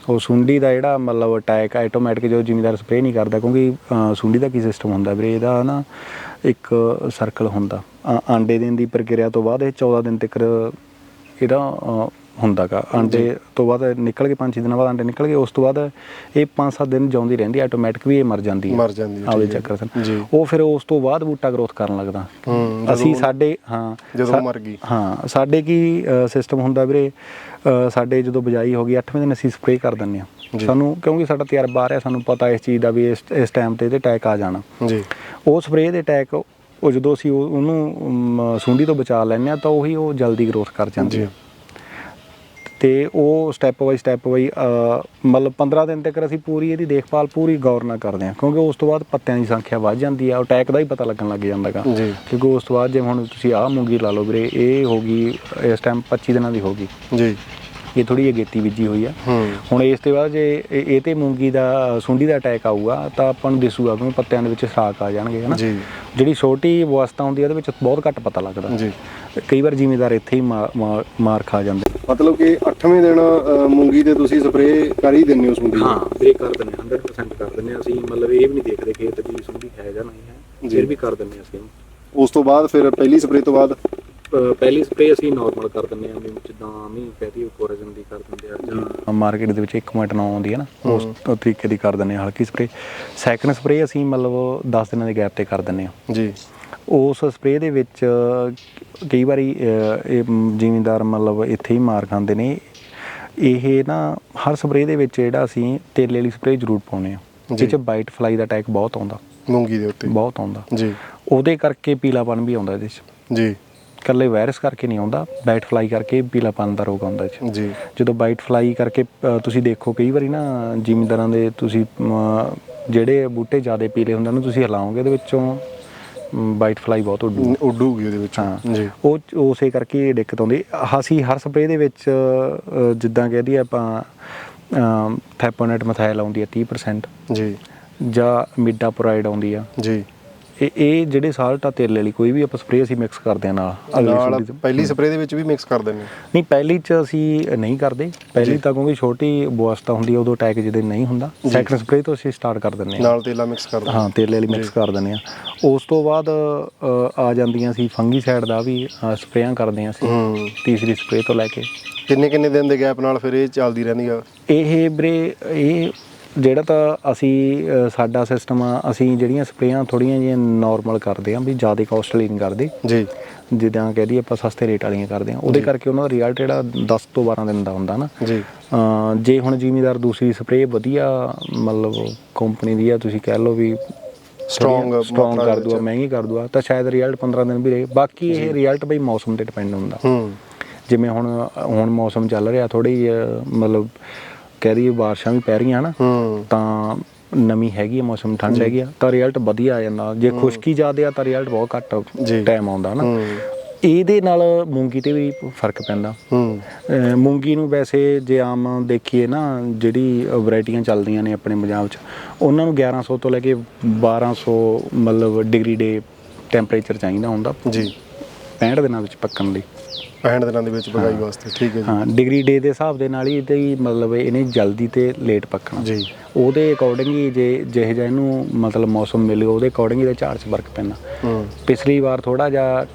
[SPEAKER 2] ਉਹ ਸੁੰਡੀ ਦਾ ਜਿਹੜਾ ਮਤਲਬ ਅਟੈਕ ਆਟੋਮੈਟਿਕ ਜੋ ਜ਼ਿਮੀਦਾਰ ਸਪਰੇਅ ਨਹੀਂ ਕਰਦਾ ਕਿਉਂਕਿ ਸੁੰਡੀ ਦਾ ਕੀ ਸਿਸਟਮ ਹੁੰਦਾ ਵੀਰੇ? ਇਹਦਾ ਨਾ ਇੱਕ ਸਰਕਲ ਹੁੰਦਾ। ਆਂਡੇ ਦੇਣ ਦੀ ਪ੍ਰਕਿਰਿਆ ਤੋਂ ਬਾਅਦ ਇਹ 14 ਦਿਨ ਤੱਕ ਇਹਦਾ ਹੁੰਦਾਗਾ ਆਂਡੇ ਤੋਂ ਬਾਅਦ ਨਿਕਲ ਕੇ 5-6 ਦਿਨਾਂ ਬਾਅਦ ਆਂਡੇ ਨਿਕਲ ਗਏ ਉਸ ਤੋਂ ਬਾਅਦ ਇਹ 5-7 ਦਿਨ ਜਿਉਂਦੀ ਰਹਿੰਦੀ ਆਟੋਮੈਟਿਕ ਵੀ ਇਹ ਮਰ ਜਾਂਦੀ ਹੈ
[SPEAKER 1] ਮਰ ਜਾਂਦੀ ਹੈ, ਹੈ।
[SPEAKER 2] ਚੱਕਰ ਸਨ। ਉਹ ਫਿਰ ਉਸ ਤੋਂ ਬਾਅਦ ਬੂਟਾ ਗਰੋਥ ਕਰਨ ਲੱਗਦਾ ਅਸੀਂ ਸਾਡੇ ਹਾਂ
[SPEAKER 1] ਜਦੋਂ ਮਰ ਗਈ।
[SPEAKER 2] ਹਾਂ ਸਾਡੇ ਕੀ ਸਿਸਟਮ ਹੁੰਦਾ ਵੀਰੇ ਸਾਡੇ ਜਦੋਂ ਬਜਾਈ ਹੋ ਗਈ 8ਵੇਂ ਦਿਨ ਅਸੀਂ ਸਪਰੇਅ ਕਰ ਦਿੰਨੇ ਆ। ਸਾਨੂੰ ਕਿਉਂਕਿ ਸਾਡਾ ਤਜਰਬਾ ਆ ਰਿਹਾ ਸਾਨੂੰ ਪਤਾ ਇਸ ਚੀਜ਼ ਦਾ ਵੀ ਇਸ ਇਸ ਟਾਈਮ ਤੇ ਇਹਦੇ ਅਟੈਕ ਆ ਜਾਣਾ
[SPEAKER 1] ਜੀ
[SPEAKER 2] ਉਹ ਸਪਰੇਅ ਦੇ ਅਟੈਕ ਉਹ ਜਦੋਂ ਅਸੀਂ ਉਹ- ਉਹਨੂੰ ਸੁੰਡੀ ਤੋਂ ਬਚਾ ਲੈਂਦੇ ਆ ਤਾਂ ਉਹੀ ਉਹ ਜਲਦੀ ਗਰੋਥ ਕਰ ਜਾਂਦੀ। ਹੈ ਤੇ ਉਹ ਸਟੈਪ ਬਾਈ ਸਟੈਪ ਬਾਈ ਮਤਲਬ 15 ਦਿਨ ਤੱਕ ਅਸੀਂ ਪੂਰੀ ਇਹਦੀ ਦੇਖਭਾਲ ਪੂਰੀ ਗੌਰ ਨਾਲ ਕਰਦੇ ਹਾਂ ਕਿਉਂਕਿ ਉਸ ਤੋਂ ਬਾਅਦ ਪੱਤਿਆਂ ਦੀ ਸੰਖਿਆ ਵੱਧ ਜਾਂਦੀ ਆ ਅਟੈਕ ਦਾ ਹੀ ਪਤਾ ਲੱਗਣ ਲੱਗ ਜਾਂਦਾਗਾ
[SPEAKER 1] ਜੀ।
[SPEAKER 2] ਕਿਉਂਕਿ ਉਸ ਤੋਂ ਬਾਅਦ ਜਿਵੇਂ ਹੁਣ ਤੁਸੀਂ ਆਹ ਮੂੰਗੀ ਲਾ ਲਓ ਵੀਰੇ ਇਹ ਹੋ ਗਈ ਇਸ ਟਾਈਮ 25 ਦਿਨਾਂ ਦੀ ਹੋ ਗਈ।
[SPEAKER 1] ਜੀ।
[SPEAKER 2] ਇਹ ਥੋੜੀ ਅਗੇਤੀ ਬੀਜੀ ਹੋਈ ਆ। ਹੁਣ ਇਸ ਤੋਂ ਬਾਅਦ ਜੇ ਇਹ ਤੇ ਮੂੰਗੀ ਦਾ ਸੁੰਡੀ ਦਾ ਅਟੈਕ ਆਊਗਾ ਤਾਂ ਆਪਾਂ ਨੂੰ ਦਿਸੂਗਾ ਕਿ ਪੱਤਿਆਂ ਦੇ ਵਿੱਚ ਸਰਾਕ ਆ ਜਾਣਗੇ ਹਨਾ?
[SPEAKER 1] ਜੀ।
[SPEAKER 2] ਜਿਹੜੀ ਛੋਟੀ ਅਵਸਥਾ ਹੁੰਦੀ ਹੈ ਉਹਦੇ ਵਿੱਚ ਬਹੁਤ ਘੱਟ ਪਤਾ ਲੱਗਦਾ।
[SPEAKER 1] ਜੀ।
[SPEAKER 2] ਕਈ ਵਾਰ ਜ਼ਿਮੀਦਾਰ ਇੱਥੇ ਹੀ ਮਾਰ ਖਾ ਜਾਂਦੇ
[SPEAKER 1] ਮਤਲਬ ਕਿ 8ਵੇਂ ਦਿਨ ਅ, ਮੂੰਗੀ ਦੇ ਤੁਸੀਂ ਸਪਰੇਅ ਕਰ ਹੀ ਦਿੰਦੇ ਹੋ ਸੁੰਡੀ।
[SPEAKER 2] ਹਾਂ ਵੀਰੇ ਕਰ ਦਿੰਦੇ ਹਾਂ, 100% ਕਰ ਦਿੰਦੇ ਹਾਂ ਅਸੀਂ। ਮਤਲਬ ਇਹ ਵੀ ਨਹੀਂ ਦੇਖਦੇ ਖੇਤ ਦੀ ਸੁੰਡੀ ਹੈ ਜਾਂ ਨਹੀਂ ਹੈ।
[SPEAKER 1] ਜੀ।
[SPEAKER 2] ਫਿਰ ਵੀ ਕਰ ਦਿੰਦੇ ਹਾਂ ਅਸੀਂ।
[SPEAKER 1] ਉਸ ਤੋਂ ਬਾਅਦ ਫਿਰ ਪਹਿਲੀ ਸਪਰੇਅ ਤੋਂ ਬਾਅਦ?
[SPEAKER 2] ਅਹ ਪਹਿਲੀ ਸਪਰੇਅ ਅਸੀਂ ਨਾਰਮਲ ਕਰ ਦਿੰਦੇ ਹਾਂ ਵੀ ਜਿੱਦਾਂ ਵੀ ਕਹਦੀ ਕੋਰਜਨ ਦੀ ਕਰ ਦਿੰਦੇ ਆ ਜਾਂ ਮਾਰਕੀਟ ਦੇ ਵਿੱਚ 1.9 ਆਉਂਦੀ ਹੈ ਨਾ ਉਸ ਤਰੀਕੇ ਦੀ ਕਰ ਦਿੰਦੇ ਹਾਂ ਹਲਕੀ ਸਪਰੇਅ ਸੈਕੰਡ ਸਪਰੇਅ ਅਸੀਂ ਮਤਲਬ 10 ਦਿਨਾਂ ਦੇ ਗੈਪ ਤੇ ਕਰ ਦਿੰਦੇ ਹਾਂ।
[SPEAKER 1] ਜੀ।
[SPEAKER 2] ਉਸ ਸਪਰੇਅ ਦੇ ਵਿੱਚ ਕਈ ਵਾਰੀ ਇਹ ਜ਼ਿਮੀਂਦਾਰ ਮਤਲਬ ਇੱਥੇ ਹੀ ਮਾਰ ਖਾਂਦੇ ਨੇ। ਇਹ ਨਾ ਹਰ ਸਪਰੇਅ ਦੇ ਵਿੱਚ ਜਿਹੜਾ ਅਸੀਂ ਤੇਲੇ ਵਾਲੀ ਸਪਰੇਅ ਜ਼ਰੂਰ ਪਾਉਨੇ ਆ
[SPEAKER 1] ਜੀ।
[SPEAKER 2] ਇਹ ਚ ਵਾਈਟ ਫਲਾਈ ਦਾ ਅਟੈਕ ਬਹੁਤ ਆਉਂਦਾ।
[SPEAKER 1] ਮੂੰਗੀ ਦੇ ਉੱਤੇ।
[SPEAKER 2] ਬਹੁਤ ਆਉਂਦਾ।
[SPEAKER 1] ਜੀ।
[SPEAKER 2] ਉਹਦੇ ਕਰਕੇ ਪੀਲਾਪਨ ਵੀ ਆਉਂਦਾ ਇਹਦੇ ਚ।
[SPEAKER 1] ਜੀ।
[SPEAKER 2] ਇਕੱਲੇ ਵਾਇਰਸ ਕਰਕੇ ਨਹੀਂ ਆਉਂਦਾ ਵਾਈਟ ਫਲਾਈ ਕਰਕੇ ਪੀਲਾਪਨ ਦਾ ਰੋਗ ਆਉਂਦਾ ਚ।
[SPEAKER 1] ਜੀ।
[SPEAKER 2] ਜਦੋਂ ਵਾਈਟ ਫਲਾਈ ਕਰਕੇ ਤੁਸੀਂ ਦੇਖੋ ਕਈ ਵਾਰੀ ਨਾ ਜ਼ਿਮੀਂਦਾਰਾਂ ਦੇ ਤੁਸੀਂ ਜਿਹੜੇ ਬੂਟੇ ਜ਼ਿਆਦਾ ਪੀਲੇ ਹੁੰਦੇ ਨੇ ਤੁਸੀਂ ਹਿਲਾਓਗੇ ਉਹਦੇ ਵਿੱਚੋਂ ਵਾਈਟ ਫਲਾਈ ਬਹੁਤ ਉੱਡੂ
[SPEAKER 1] ਉੱਡੂਗੀ ਉਹਦੇ ਵਿੱਚ
[SPEAKER 2] ਹਾਂ।
[SPEAKER 1] ਜੀ।
[SPEAKER 2] ਉਹ ਉਸੇ ਕਰਕੇ ਇਹ ਦਿੱਕਤ ਆਉਂਦੀ। ਅਸੀਂ ਹਰ ਸਪਰੇਅ ਦੇ ਵਿੱਚ ਜਿੱਦਾਂ ਕਹਿ ਦਈਏ ਆਪਾਂ ਥੈਪੋਨੇਟ ਮਥਾਇਲ ਆਉਂਦੀ ਹੈ 30%
[SPEAKER 1] ਜੀ।
[SPEAKER 2] ਜਾਂ ਮਿਡਾਪੋਰਾਈਡ ਆਉਂਦੀ ਆ।
[SPEAKER 1] ਜੀ।
[SPEAKER 2] ਇਹ ਇਹ ਜਿਹੜੇ ਸਾਲਟ ਆ ਤੇਲੇ ਵਾਲੀ ਕੋਈ ਵੀ ਆਪਾਂ ਸਪਰੇਅ ਅਸੀਂ ਮਿਕਸ ਕਰਦੇ ਆ ਨਾਲ।
[SPEAKER 1] ਪਹਿਲੀ ਸਪਰੇਅ ਦੇ ਵਿੱਚ ਵੀ ਮਿਕਸ ਕਰ ਦਿੰਦੇ
[SPEAKER 2] ਨਹੀਂ ਪਹਿਲੀ ਚ ਅਸੀਂ ਨਹੀਂ ਕਰਦੇ। ਪਹਿਲੀ ਤਾਂ ਕਿਉਂਕਿ ਛੋਟੀ ਬਵਸਤਾ ਹੁੰਦੀ ਆ ਉਦੋਂ ਅਟੈਕ ਜਿਹਦੇ ਨਹੀਂ ਹੁੰਦਾ। ਸੈਕੰਡ ਸਪਰੇਅ ਤੋਂ ਅਸੀਂ ਸਟਾਰਟ ਕਰ ਦਿੰਦੇ ਆ।
[SPEAKER 1] ਨਾਲ ਤੇਲਾ ਮਿਕਸ ਕਰ ਦਿੰਦੇ
[SPEAKER 2] ਹਾਂ ਤੇਲੇ ਵਾਲੀ ਮਿਕਸ ਕਰ ਦਿੰਦੇ ਆ। ਉਸ ਤੋਂ ਬਾਅਦ ਅ, ਆ ਜਾਂਦੀਆਂ ਸੀ ਫੰਗੀ ਸਾਈਡ ਦਾ ਵੀ ਸਪਰੇਆਂ ਕਰਦੇ ਆ ਅਸੀਂ। ਤੀਸਰੀ ਸਪਰੇਅ ਤੋਂ ਲੈ ਕੇ।
[SPEAKER 1] ਕਿੰਨੇ ਕਿੰਨੇ ਦਿਨ ਦੇ ਗੈਪ ਨਾਲ ਫਿਰ ਇਹ ਚੱਲਦੀ ਰਹਿੰਦੀ ਆ?
[SPEAKER 2] ਇਹ ਵੀਰੇ ਇਹ ਜਿਹੜਾ ਤਾਂ ਅਸੀਂ ਸਾਡਾ ਸਿਸਟਮ ਆ ਅਸੀਂ ਜਿਹੜੀਆਂ ਸਪਰੇਆਂ ਥੋੜੀਆਂ ਜਿਹੀਆਂ ਨਾਰਮਲ ਕਰਦੇ ਆ ਵੀ ਜ਼ਿਆਦਾ ਕਾਸਟਲੀ ਨਹੀਂ ਕਰਦੇ।
[SPEAKER 1] ਜੀ।
[SPEAKER 2] ਜਿੱਦਾਂ ਕਹਿ ਦਈਏ ਆਪਾਂ ਸਸਤੇ ਰੇਟ ਵਾਲੀਆਂ ਕਰਦੇ ਆ ਉਹਦੇ ਕਰਕੇ ਉਹਨਾਂ ਦਾ ਰਿਜ਼ਲਟ ਜਿਹੜਾ 10 ਤੋਂ 12 ਦਿਨ ਦਾ ਹੁੰਦਾ ਨਾ।
[SPEAKER 1] ਜੀ।
[SPEAKER 2] ਜੇ ਹੁਣ ਜ਼ਿਮੀਦਾਰ ਦੂਸਰੀ ਸਪਰੇਅ ਵਧੀਆ ਮਤਲਬ ਕੰਪਨੀ ਦੀ ਆ ਤੁਸੀਂ ਕਹਿ ਲਓ ਵੀ ਸਟਰੋਂਗ
[SPEAKER 1] ਮਾਤਰਾ
[SPEAKER 2] ਕਰ ਦੂਆ। ਮਹਿੰਗੀ ਕਰ ਦੂਆ ਤਾਂ ਸ਼ਾਇਦ ਰਿਜ਼ਲਟ 15 ਦਿਨ ਵੀ ਰਹੇ। ਬਾਕੀ ਇਹ ਰਿਜ਼ਲਟ ਬਈ ਮੌਸਮ ਤੇ ਡਿਪੈਂਡ ਹੁੰਦਾ।
[SPEAKER 1] ਹੂੰ।
[SPEAKER 2] ਜਿਵੇਂ ਹੁਣ ਹੁਣ ਮੌਸਮ ਚੱਲ ਰਿਹਾ ਥੋੜੀ ਮਤਲਬ ਕਹਿ ਦਈਏ ਬਾਰਿਸ਼ਾਂ ਵੀ ਪੈ ਰਹੀਆਂ ਹਨਾ
[SPEAKER 1] ਹੂੰ।
[SPEAKER 2] ਤਾਂ ਨਮੀ ਹੈਗੀ ਆ ਮੌਸਮ ਠੰਡ ਹੈਗੀ ਆ ਤਾਂ ਰਿਜ਼ਲਟ ਵਧੀਆ ਆ ਜਾਂਦਾ। ਜੇ ਖੁਸ਼ਕੀ ਜ਼ਿਆਦਾ ਆ ਤਾਂ ਰਿਜ਼ਲਟ ਬਹੁਤ। ਘੱਟ ਟਾਈਮ ਆਉਂਦਾ ਨਾ।
[SPEAKER 1] ਹੂੰ।
[SPEAKER 2] ਇਹਦੇ ਨਾਲ ਮੂੰਗੀ ਤੇ ਵੀ ਫ਼ਰਕ ਪੈਂਦਾ।
[SPEAKER 1] ਹੂੰ।
[SPEAKER 2] ਮੂੰਗੀ ਨੂੰ ਵੈਸੇ ਜੇ ਆਮ ਦੇਖੀਏ ਨਾ ਜਿਹੜੀ ਵੈਰਾਈਟੀਆਂ ਚੱਲਦੀਆਂ ਨੇ ਆਪਣੇ ਪੰਜਾਬ 'ਚ ਉਹਨਾਂ ਨੂੰ 1100 ਤੋਂ ਲੈ ਕੇ 1200 ਮਤਲਬ ਡਿਗਰੀ ਡੇ ਟੈਂਪਰੇਚਰ ਚਾਹੀਦਾ ਹੁੰਦਾ।
[SPEAKER 1] ਜੀ।
[SPEAKER 2] 65 ਦਿਨਾਂ ਵਿੱਚ ਪੱਕਣ ਲਈ।
[SPEAKER 1] 65 ਦਿਨਾਂ ਦੇ ਵਿੱਚ ਪਕਾਈ ਵਾਸਤੇ ਠੀਕ ਹੈ ਜੀ।
[SPEAKER 2] ਹਾਂ ਡਿਗਰੀ ਡੇ ਦੇ ਹਿਸਾਬ ਦੇ ਨਾਲ ਹੀ ਇਹਦੇ ਹੀ ਮਤਲਬ ਇਹਨੇ ਜਲਦੀ ਤੇ ਲੇਟ ਪੱਕਣਾ।
[SPEAKER 1] ਜੀ।
[SPEAKER 2] ਉਹਦੇ ਅਕੋਰਡਿੰਗ ਹੀ ਜੇ ਜਿਹੇ ਜਿਹਾ ਇਹਨੂੰ ਮਤਲਬ ਮੌਸਮ ਮਿਲੇ ਉਹਦੇ ਅਕੋਰਡਿੰਗ ਇਹਦੇ ਝਾੜ 'ਚ ਫ਼ਰਕ ਪੈਂਦਾ।
[SPEAKER 1] ਹੂੰ।
[SPEAKER 2] ਪਿਛਲੀ ਵਾਰ ਥੋੜਾ ਜਿਹਾ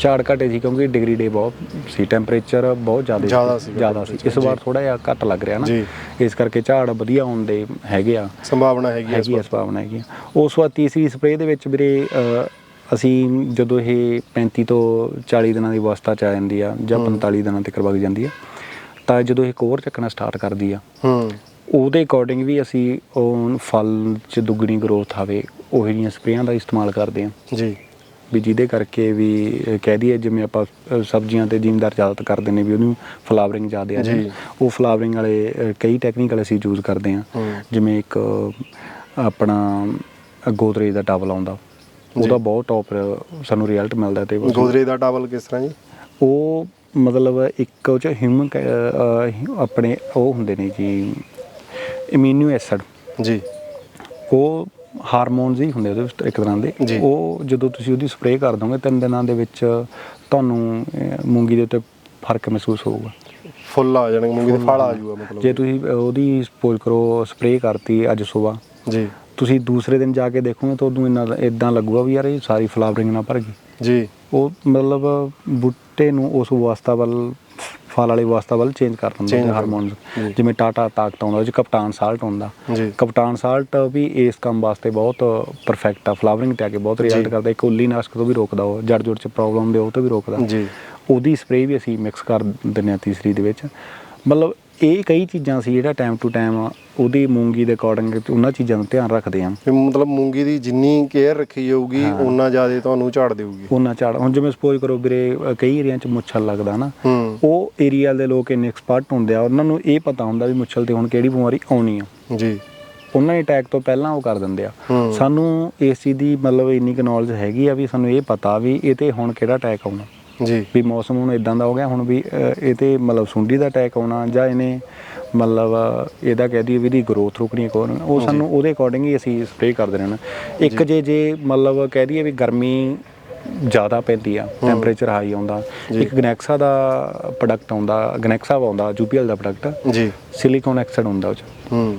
[SPEAKER 2] ਝਾੜ ਘਟੇ ਸੀ ਕਿਉਂਕਿ ਡਿਗਰੀ ਡੇ ਬਹੁਤ ਸੀ ਟੈਂਪਰੇਚਰ ਬਹੁਤ ਜ਼ਿਆਦਾ
[SPEAKER 1] ਜ਼ਿਆਦਾ ਸੀਗਾ
[SPEAKER 2] ਜ਼ਿਆਦਾ ਸੀ। ਇਸ ਵਾਰ ਥੋੜਾ ਜਿਹਾ ਘੱਟ ਲੱਗ ਰਿਹਾ ਨਾ।
[SPEAKER 1] ਜੀ।
[SPEAKER 2] ਇਸ ਕਰਕੇ ਝਾੜ ਵਧੀਆ ਆਉਣ ਦੇ ਹੈਗੇ ਆ।
[SPEAKER 1] ਸੰਭਾਵਨਾ ਹੈਗੀ ਹੈ ਇਸ
[SPEAKER 2] ਹੈਗੀ ਆ ਸੰਭਾਵਨਾ ਹੈਗੀ ਆ। ਉਸ ਵਾਰ ਤੀਸਰੀ ਸਪਰੇਅ ਦੇ ਵਿੱਚ ਵੀਰੇ ਅਸੀਂ ਜਦੋਂ ਇਹ 35 ਤੋਂ 40 ਦਿਨਾਂ ਦੀ ਅਵਸਥਾ ਚ ਆ ਜਾਂਦੀ ਆ ਜਾਂ 45 ਦਿਨਾਂ ਤੱਕ ਵਗ ਜਾਂਦੀ ਆ ਤਾਂ ਜਦੋਂ ਇਹ ਕੋਰ ਚੱਕਣਾ ਸਟਾਰਟ ਕਰਦੀ ਆ
[SPEAKER 1] ਹੂੰ।
[SPEAKER 2] ਉਹਦੇ ਅਕੋਰਡਿੰਗ ਵੀ ਅਸੀਂ ਉਹ ਫਲ ਚ ਦੁੱਗਣੀ ਗਰੋਥ ਆਵੇ ਉਹੀ ਜਿਹੀਆਂ ਸਪਰੇਆਂ ਦਾ ਇਸਤੇਮਾਲ ਕਰਦੇ ਆ।
[SPEAKER 1] ਜੀ।
[SPEAKER 2] ਵੀ ਜਿਹਦੇ ਕਰਕੇ ਵੀ ਕਹਿ ਦਈਏ ਜਿਵੇਂ ਆਪਾਂ ਸਬਜ਼ੀਆਂ ਤੇ ਜ਼ਿਮੀਦਾਰ ਜ਼ਿਆਦਾਤਰ ਕਰਦੇ ਨੇ ਵੀ ਉਹਨੂੰ ਫਲਾਵਰਿੰਗ ਜ਼ਿਆਦਾ ਆ
[SPEAKER 1] ਜੀ।
[SPEAKER 2] ਉਹ ਫਲਾਵਰਿੰਗ ਵਾਲੇ ਕਈ ਟੈਕਨੀਕਲ ਅਸੀਂ ਯੂਜ਼ ਕਰਦੇ ਆ। ਜਿਵੇਂ ਇੱਕ ਆਪਣਾ ਗੋਦਰੇਜ ਦਾ ਟਾਵਲ ਆਉਂਦਾ ਉਹਦਾ ਬਹੁਤ ਟੌਪ ਸਾਨੂੰ ਰਿਜ਼ਲਟ ਮਿਲਦਾ ਤੇ ਉਹ-
[SPEAKER 1] ਗੋਦਰੇ ਦਾ ਟਾਵਲ ਕਿਸ ਤਰ੍ਹਾਂ ਜੀ?
[SPEAKER 2] ਉਹ ਮਤਲਬ ਇੱਕ ਉਹ ਚ ਹਿਊਮਨ ਆਪਣੇ ਉਹ ਹੁੰਦੇ ਨੇ ਜੀ ਇਮਿਊਨੋ ਐਸਿਡ
[SPEAKER 1] ਜੀ।
[SPEAKER 2] ਉਹ ਹਾਰਮੋਨਸ ਹੀ ਹੁੰਦੇ ਉਹਦੇ ਵਿੱਚ ਇੱਕ ਤਰ੍ਹਾਂ ਦੇ।
[SPEAKER 1] ਜੀ।
[SPEAKER 2] ਉਹ ਜਦੋਂ ਤੁਸੀਂ ਉਹਦੀ ਸਪਰੇਅ ਕਰ ਦੋਗੇ ਤਿੰਨ ਦਿਨਾਂ ਦੇ ਵਿੱਚ ਤੁਹਾਨੂੰ ਅਹ, ਮੂੰਗੀ ਦੇ ਉੱਤੇ ਫ਼ਰਕ ਮਹਿਸੂਸ ਹੋਊਗਾ।
[SPEAKER 1] ਫੁੱਲ ਆ ਜਾਣਗੇ ਮੂੰਗੀ ਦੇ ਫਲ ਆ ਜਾਊਗਾ ਮਤਲਬ।
[SPEAKER 2] ਜੇ ਤੁਸੀਂ ਅਹ, ਉਹਦੀ ਸਪੋਜ਼ ਕਰੋ ਸਪਰੇਅ ਕਰਤੀ ਅੱਜ ਸਵੇਰ।
[SPEAKER 1] ਜੀ।
[SPEAKER 2] ਤੁਸੀਂ ਦੂਸਰੇ ਦਿਨ ਜਾ ਕੇ ਦੇਖੋਗੇ ਤਾਂ ਉਦੋਂ ਇੰਨਾ ਇਦਾਂ ਲੱਗੂਗਾ ਵੀ ਯਾਰ ਇਹ ਸਾਰੀ ਫਲਾਵਰਿੰਗ ਨਾਲ ਭਰ ਗਈ।
[SPEAKER 1] ਜੀ।
[SPEAKER 2] ਉਹ ਮਤਲਬ ਬੂਟੇ ਨੂੰ ਉਸ ਅਵਸਥਾ ਵੱਲ ਫਲ ਵਾਲੀ ਅਵਸਥਾ ਵੱਲ ਚੇਂਜ ਕਰ ਦਿੰਦਾ
[SPEAKER 1] ਕਰ
[SPEAKER 2] ਹਾਰਮੋਨਸ
[SPEAKER 1] ਜੀ।
[SPEAKER 2] ਜਿਵੇਂ ਟਾਟਾ ਤਾਕਤ ਆਉਂਦਾ 'ਚ ਕਪਟਾਨ ਸਾਲਟ ਹੁੰਦਾ
[SPEAKER 1] ਜੀ।
[SPEAKER 2] ਕਪਟਾਨ ਸਾਲਟ ਵੀ ਇਸ ਕੰਮ ਵਾਸਤੇ ਬਹੁਤ ਪਰਫੈਕਟ ਆ ਫਲਾਵਰਿੰਗ ਤੇ ਆ ਕੇ ਬਹੁਤ ਰਿਜ਼ਲਟ
[SPEAKER 1] ਜੀ।
[SPEAKER 2] ਕਰਦਾ। ਇੱਕ ਉੱਲੀ ਨਾਸ਼ਕ ਤੋਂ ਵੀ ਰੋਕਦਾ ਉਹ ਜੜ ਜੁੜ ਚ ਪ੍ਰੋਬਲਮ ਦੇ ਉਹ ਤੋਂ ਵੀ ਰੋਕਦਾ।
[SPEAKER 1] ਜੀ।
[SPEAKER 2] ਉਹਦੀ ਸਪਰੇਅ ਵੀ ਅਸੀਂ ਮਿਕਸ ਕਰ ਦਿੰਦੇ ਆ ਤੀਸਰੀ ਦੇ ਵਿੱਚ। ਮਤਲਬ ਇਹ ਕਈ ਚੀਜ਼ਾਂ ਸੀ ਜਿਹੜਾ ਟਾਈਮ ਟੂ ਟਾਈਮ ਉਹਦੀ ਮੂੰਗੀ ਦੇ ਅਕੋਰਡਿੰਗ ਉਹਨਾਂ ਚੀਜ਼ਾਂ ਦਾ ਧਿਆਨ ਰੱਖਦੇ ਆ
[SPEAKER 1] ਵੀ ਮਤਲਬ ਮੂੰਗੀ ਦੀ ਜਿੰਨੀ ਕੇਅਰ ਰੱਖੀ ਜਾਊਗੀ। ਉਨਾ ਜ਼ਿਆਦਾ ਤੁਹਾਨੂੰ ਝਾੜ ਦੇਊਗੀ।
[SPEAKER 2] ਉਹਨਾਂ ਝਾੜ ਹੁਣ ਜਿਵੇਂ ਸਪੋਜ਼ ਕਰੋ ਵੀਰੇ ਕਈ ਏਰੀਆ ਚ ਮੁੱਛਲ ਲੱਗਦਾ ਨਾ ਉਹ ਏਰੀਆ ਦੇ ਲੋਕ ਇੰਨੇ ਐਕਸਪਰਟ ਹੁੰਦੇ ਆ ਉਹਨਾਂ ਨੂੰ ਇਹ ਪਤਾ ਹੁੰਦਾ ਵੀ ਮੁੱਛਲ ਤੇ ਹੁਣ ਕਿਹੜੀ ਬਿਮਾਰੀ ਆਉਣੀ ਆ।
[SPEAKER 1] ਜੀ।
[SPEAKER 2] ਉਹਨਾਂ ਨੇ ਅਟੈਕ ਤੋਂ ਪਹਿਲਾਂ ਉਹ ਕਰ ਦਿੰਦੇ ਆ। ਸਾਨੂੰ ਚੀਜ਼ ਦੀ ਮਤਲਬ ਇੰਨੀ ਕੁ ਨੌਲੇਜ ਹੈਗੀ ਆ ਵੀ ਸਾਨੂੰ ਇਹ ਪਤਾ ਵੀ ਇਹ ਤੇ ਹੁਣ ਕਿਹੜਾ ਅਟੈਕ ਆਉਣਾ।
[SPEAKER 1] ਜੀ।
[SPEAKER 2] ਵੀ ਮੌਸਮ ਹੁਣ ਇਦਾਂ ਦਾ ਹੋ ਗਿਆ ਹੁਣ ਵੀ ਇਹ ਤੇ ਮਤਲਬ ਸੁੰਡੀ ਦਾ ਅਟੈਕ ਆਉਣਾ ਜਾਂ ਇਹਨੇ ਮਤਲਬ ਇਹਦਾ ਕਹਿ ਦਈਏ ਵੀ ਇਹਦੀ ਗਰੋਥ ਰੁਕਣੀ ਕੋਣ ਉਹ ਸਾਨੂੰ ਉਹਦੇ ਅਕੋਰਡਿੰਗ ਹੀ ਅਸੀਂ ਸਪਰੇਅ ਕਰਦੇ ਰਹਿਣਾ। ਇੱਕ ਜੇ। ਜੇ ਮਤਲਬ ਕਹਿ ਦਈਏ ਵੀ ਗਰਮੀ ਜ਼ਿਆਦਾ ਪੈਂਦੀ ਆ ਟੈਂਪਰੇਚਰ ਹਾਈ ਆਉਂਦਾ। ਇੱਕ ਗਨੈਕਸਾ ਦਾ ਪ੍ਰੋਡਕਟ ਆਉਂਦਾ ਗਨੈਕਸਾ ਆਉਂਦਾ ਜੂਪੀਐਲ ਦਾ ਪ੍ਰੋਡਕਟ
[SPEAKER 1] ਜੀ।
[SPEAKER 2] ਸਿਲੀਕੋਨ ਐਕਸਾਈਡ ਹੁੰਦਾ ਉਹ 'ਚ।
[SPEAKER 1] ਹੂੰ।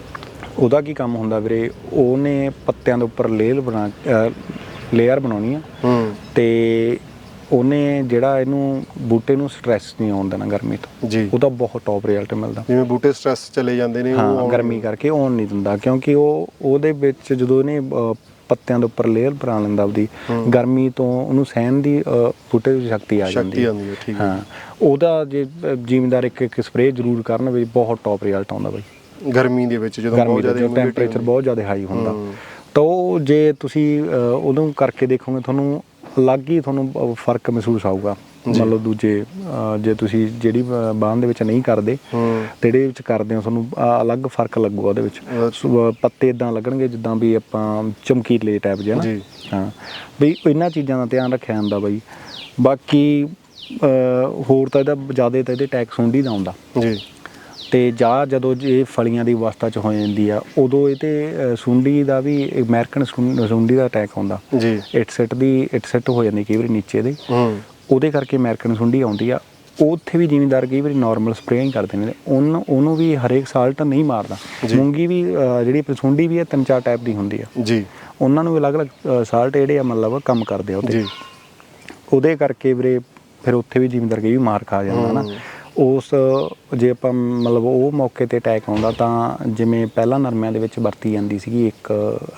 [SPEAKER 2] ਉਹਦਾ ਕੀ ਕੰਮ ਹੁੰਦਾ ਵੀਰੇ? ਉਹਨੇ ਪੱਤਿਆਂ ਦੇ ਉੱਪਰ ਲੇਅਰ ਬਣਾ ਲੇਅਰ ਬਣਾਉਣੀ ਆ। ਤੇ ਉਹਨੇ ਜਿਹੜਾ ਇਹਨੂੰ ਬੂਟੇ ਨੂੰ ਸਟ੍ਰੈਸ ਨਹੀਂ ਆਉਣ ਦੇਣਾ ਗਰਮੀ ਤੋਂ।
[SPEAKER 1] ਜੀ।
[SPEAKER 2] ਉਹਦਾ ਬਹੁਤ ਟੌਪ ਰਿਜ਼ਲਟ ਮਿਲਦਾ।
[SPEAKER 1] ਜਿਵੇਂ ਬੂਟੇ ਸਟ੍ਰੈਸ ਚਲੇ ਜਾਂਦੇ ਨੇ ਉਹ
[SPEAKER 2] ਗਰਮੀ ਕਰਕੇ ਆਉਣ ਨਹੀਂ ਦਿੰਦਾ ਕਿਉਂਕਿ ਉਹ ਉਹਦੇ ਵਿੱਚ ਜਦੋਂ ਇਹਨੇ ਪੱਤਿਆਂ ਦੇ ਉੱਪਰ ਲੇਅਰ ਬਣਾ ਲੈਂਦਾ ਉਹਦੀ
[SPEAKER 1] ਹੂੰ।
[SPEAKER 2] ਗਰਮੀ ਤੋਂ ਉਹਨੂੰ ਸਹਿਣ ਦੀ ਬੂਟੇ ਦੀ ਸ਼ਕਤੀ ਆ ਜਾਂਦੀ
[SPEAKER 1] ਸ਼ਕਤੀ ਆਉਂਦੀ ਹੈ ਠੀਕ ਹੈ।
[SPEAKER 2] ਹਾਂ ਉਹਦਾ ਜੇ ਜ਼ਿਮੀਂਦਾਰ ਇੱਕ ਇੱਕ ਸਪਰੇਅ ਜ਼ਰੂਰ ਕਰਨ ਵੀ ਬਹੁਤ ਟੌਪ ਰਿਜ਼ਲਟ ਆਉਂਦਾ ਬਈ।
[SPEAKER 1] ਗਰਮੀ ਦੇ ਵਿੱਚ ਜਦੋਂ ਬਹੁਤ ਜ਼ਿਆਦਾ
[SPEAKER 2] ਟੈਂਪਰੇਚਰ। ਬਹੁਤ ਜ਼ਿਆਦਾ ਹਾਈ ਹੁੰਦਾ। ਤਾਂ ਉਹ ਜੇ ਤੁਸੀਂ ਉਦੋਂ ਕਰਕੇ ਦੇਖੋਗੇ ਤੁਹਾਨੂੰ ਅਲੱਗ ਹੀ ਤੁਹਾਨੂੰ ਫ਼ਰਕ ਮਹਿਸੂਸ ਆਊਗਾ। ਮਤਲਬ ਦੂਜੇ ਜੇ ਤੁਸੀਂ ਜਿਹੜੀ ਬਾਂਹ ਦੇ ਵਿੱਚ ਨਹੀਂ ਕਰਦੇ
[SPEAKER 1] ਹੂੰ।
[SPEAKER 2] ਤੇ ਇਹਦੇ ਵਿੱਚ ਕਰਦੇ ਹੋ ਤੁਹਾਨੂੰ ਅਲੱਗ ਫ਼ਰਕ ਲੱਗੂਗਾ ਉਹਦੇ ਵਿੱਚ। ਪੱਤੇ ਇਦਾਂ ਲੱਗਣਗੇ ਜਿੱਦਾਂ ਵੀ ਆਪਾਂ ਚਮਕੀਲੇ ਟਾਈਪ ਜਿਹੇ ਨਾ। ਹਾਂ। ਬਈ ਇਹਨਾਂ ਚੀਜ਼ਾਂ ਦਾ ਧਿਆਨ ਰੱਖਿਆ ਜਾਂਦਾ ਬਈ। ਬਾਕੀ ਹੋਰ ਤਾਂ ਇਹਦਾ ਜ਼ਿਆਦਾ ਤਾਂ ਇਹਦੇ ਟੈਕਸ ਹੁੰਦੀ ਦਾ ਆਉਂਦਾ
[SPEAKER 1] ਜੀ।
[SPEAKER 2] ਤੇ ਜਾਂ ਜਦੋਂ ਇਹ ਫਲੀਆਂ ਦੀ ਅਵਸਥਾ ਚ ਹੋ ਜਾਂਦੀ ਆ ਉਦੋਂ ਇਹ ਤੇ ਸੁੰਡੀ ਦਾ ਵੀ ਅਮਰੀਕਨ ਸੁੰਡੀ ਦਾ ਅਟੈਕ ਆਉਂਦਾ
[SPEAKER 1] ਜੀ।
[SPEAKER 2] ਇਟ ਸੈਟ ਦੀ ਇਟ ਸੈਟ ਹੋ ਜਾਂਦੀ ਕਈ ਵਾਰੀ ਨੀਚੇ ਦੇ।
[SPEAKER 1] ਹੂੰ।
[SPEAKER 2] ਉਹਦੇ ਕਰਕੇ ਅਮਰੀਕਨ ਸੁੰਡੀ ਆਉਂਦੀ ਆ। ਉੱਥੇ ਵੀ ਜ਼ਿਮੀਂਦਾਰ ਕਈ ਵਾਰੀ ਨਾਰਮਲ ਸਪਰੇਇੰਗ ਕਰਦੇ ਨੇ। ਉਹਨੂੰ ਉਹਨੂੰ ਵੀ ਹਰੇਕ ਸਾਲਟ ਨਹੀਂ ਮਾਰਦਾ। ਮੂੰਗੀ ਵੀ ਜਿਹੜੀ ਆਪਣੀ ਸੁੰਡੀ ਵੀ ਹੈ ਤਿੰਨ ਚਾਰ ਟਾਈਪ ਦੀ ਹੁੰਦੀ ਆ।
[SPEAKER 1] ਜੀ।
[SPEAKER 2] ਉਹਨਾਂ ਨੂੰ ਅਲੱਗ-ਅਲੱਗ ਸਾਲਟ ਜਿਹੜੇ ਆ ਮਤਲਬ ਕੰਮ ਕਰਦੇ ਆ ਉਹਦੇ।
[SPEAKER 1] ਜੀ।
[SPEAKER 2] ਉਹਦੇ ਕਰਕੇ ਵੀਰੇ ਫਿਰ ਉੱਥੇ ਵੀ ਜ਼ਿਮੀਂਦਾਰ ਕਈ ਵੀ ਮਾਰ ਖਾ ਜਾਂਦਾ ਨਾ। ਉਸ ਜੇ ਆਪਾਂ ਮਤਲਬ ਉਹ ਮੌਕੇ ਤੇ ਅਟੈਕ ਆਉਂਦਾ ਤਾਂ ਜਿਵੇਂ ਪਹਿਲਾਂ ਨਰਮਿਆਂ ਦੇ ਵਿੱਚ ਵਰਤੀ ਜਾਂਦੀ ਸੀਗੀ ਇੱਕ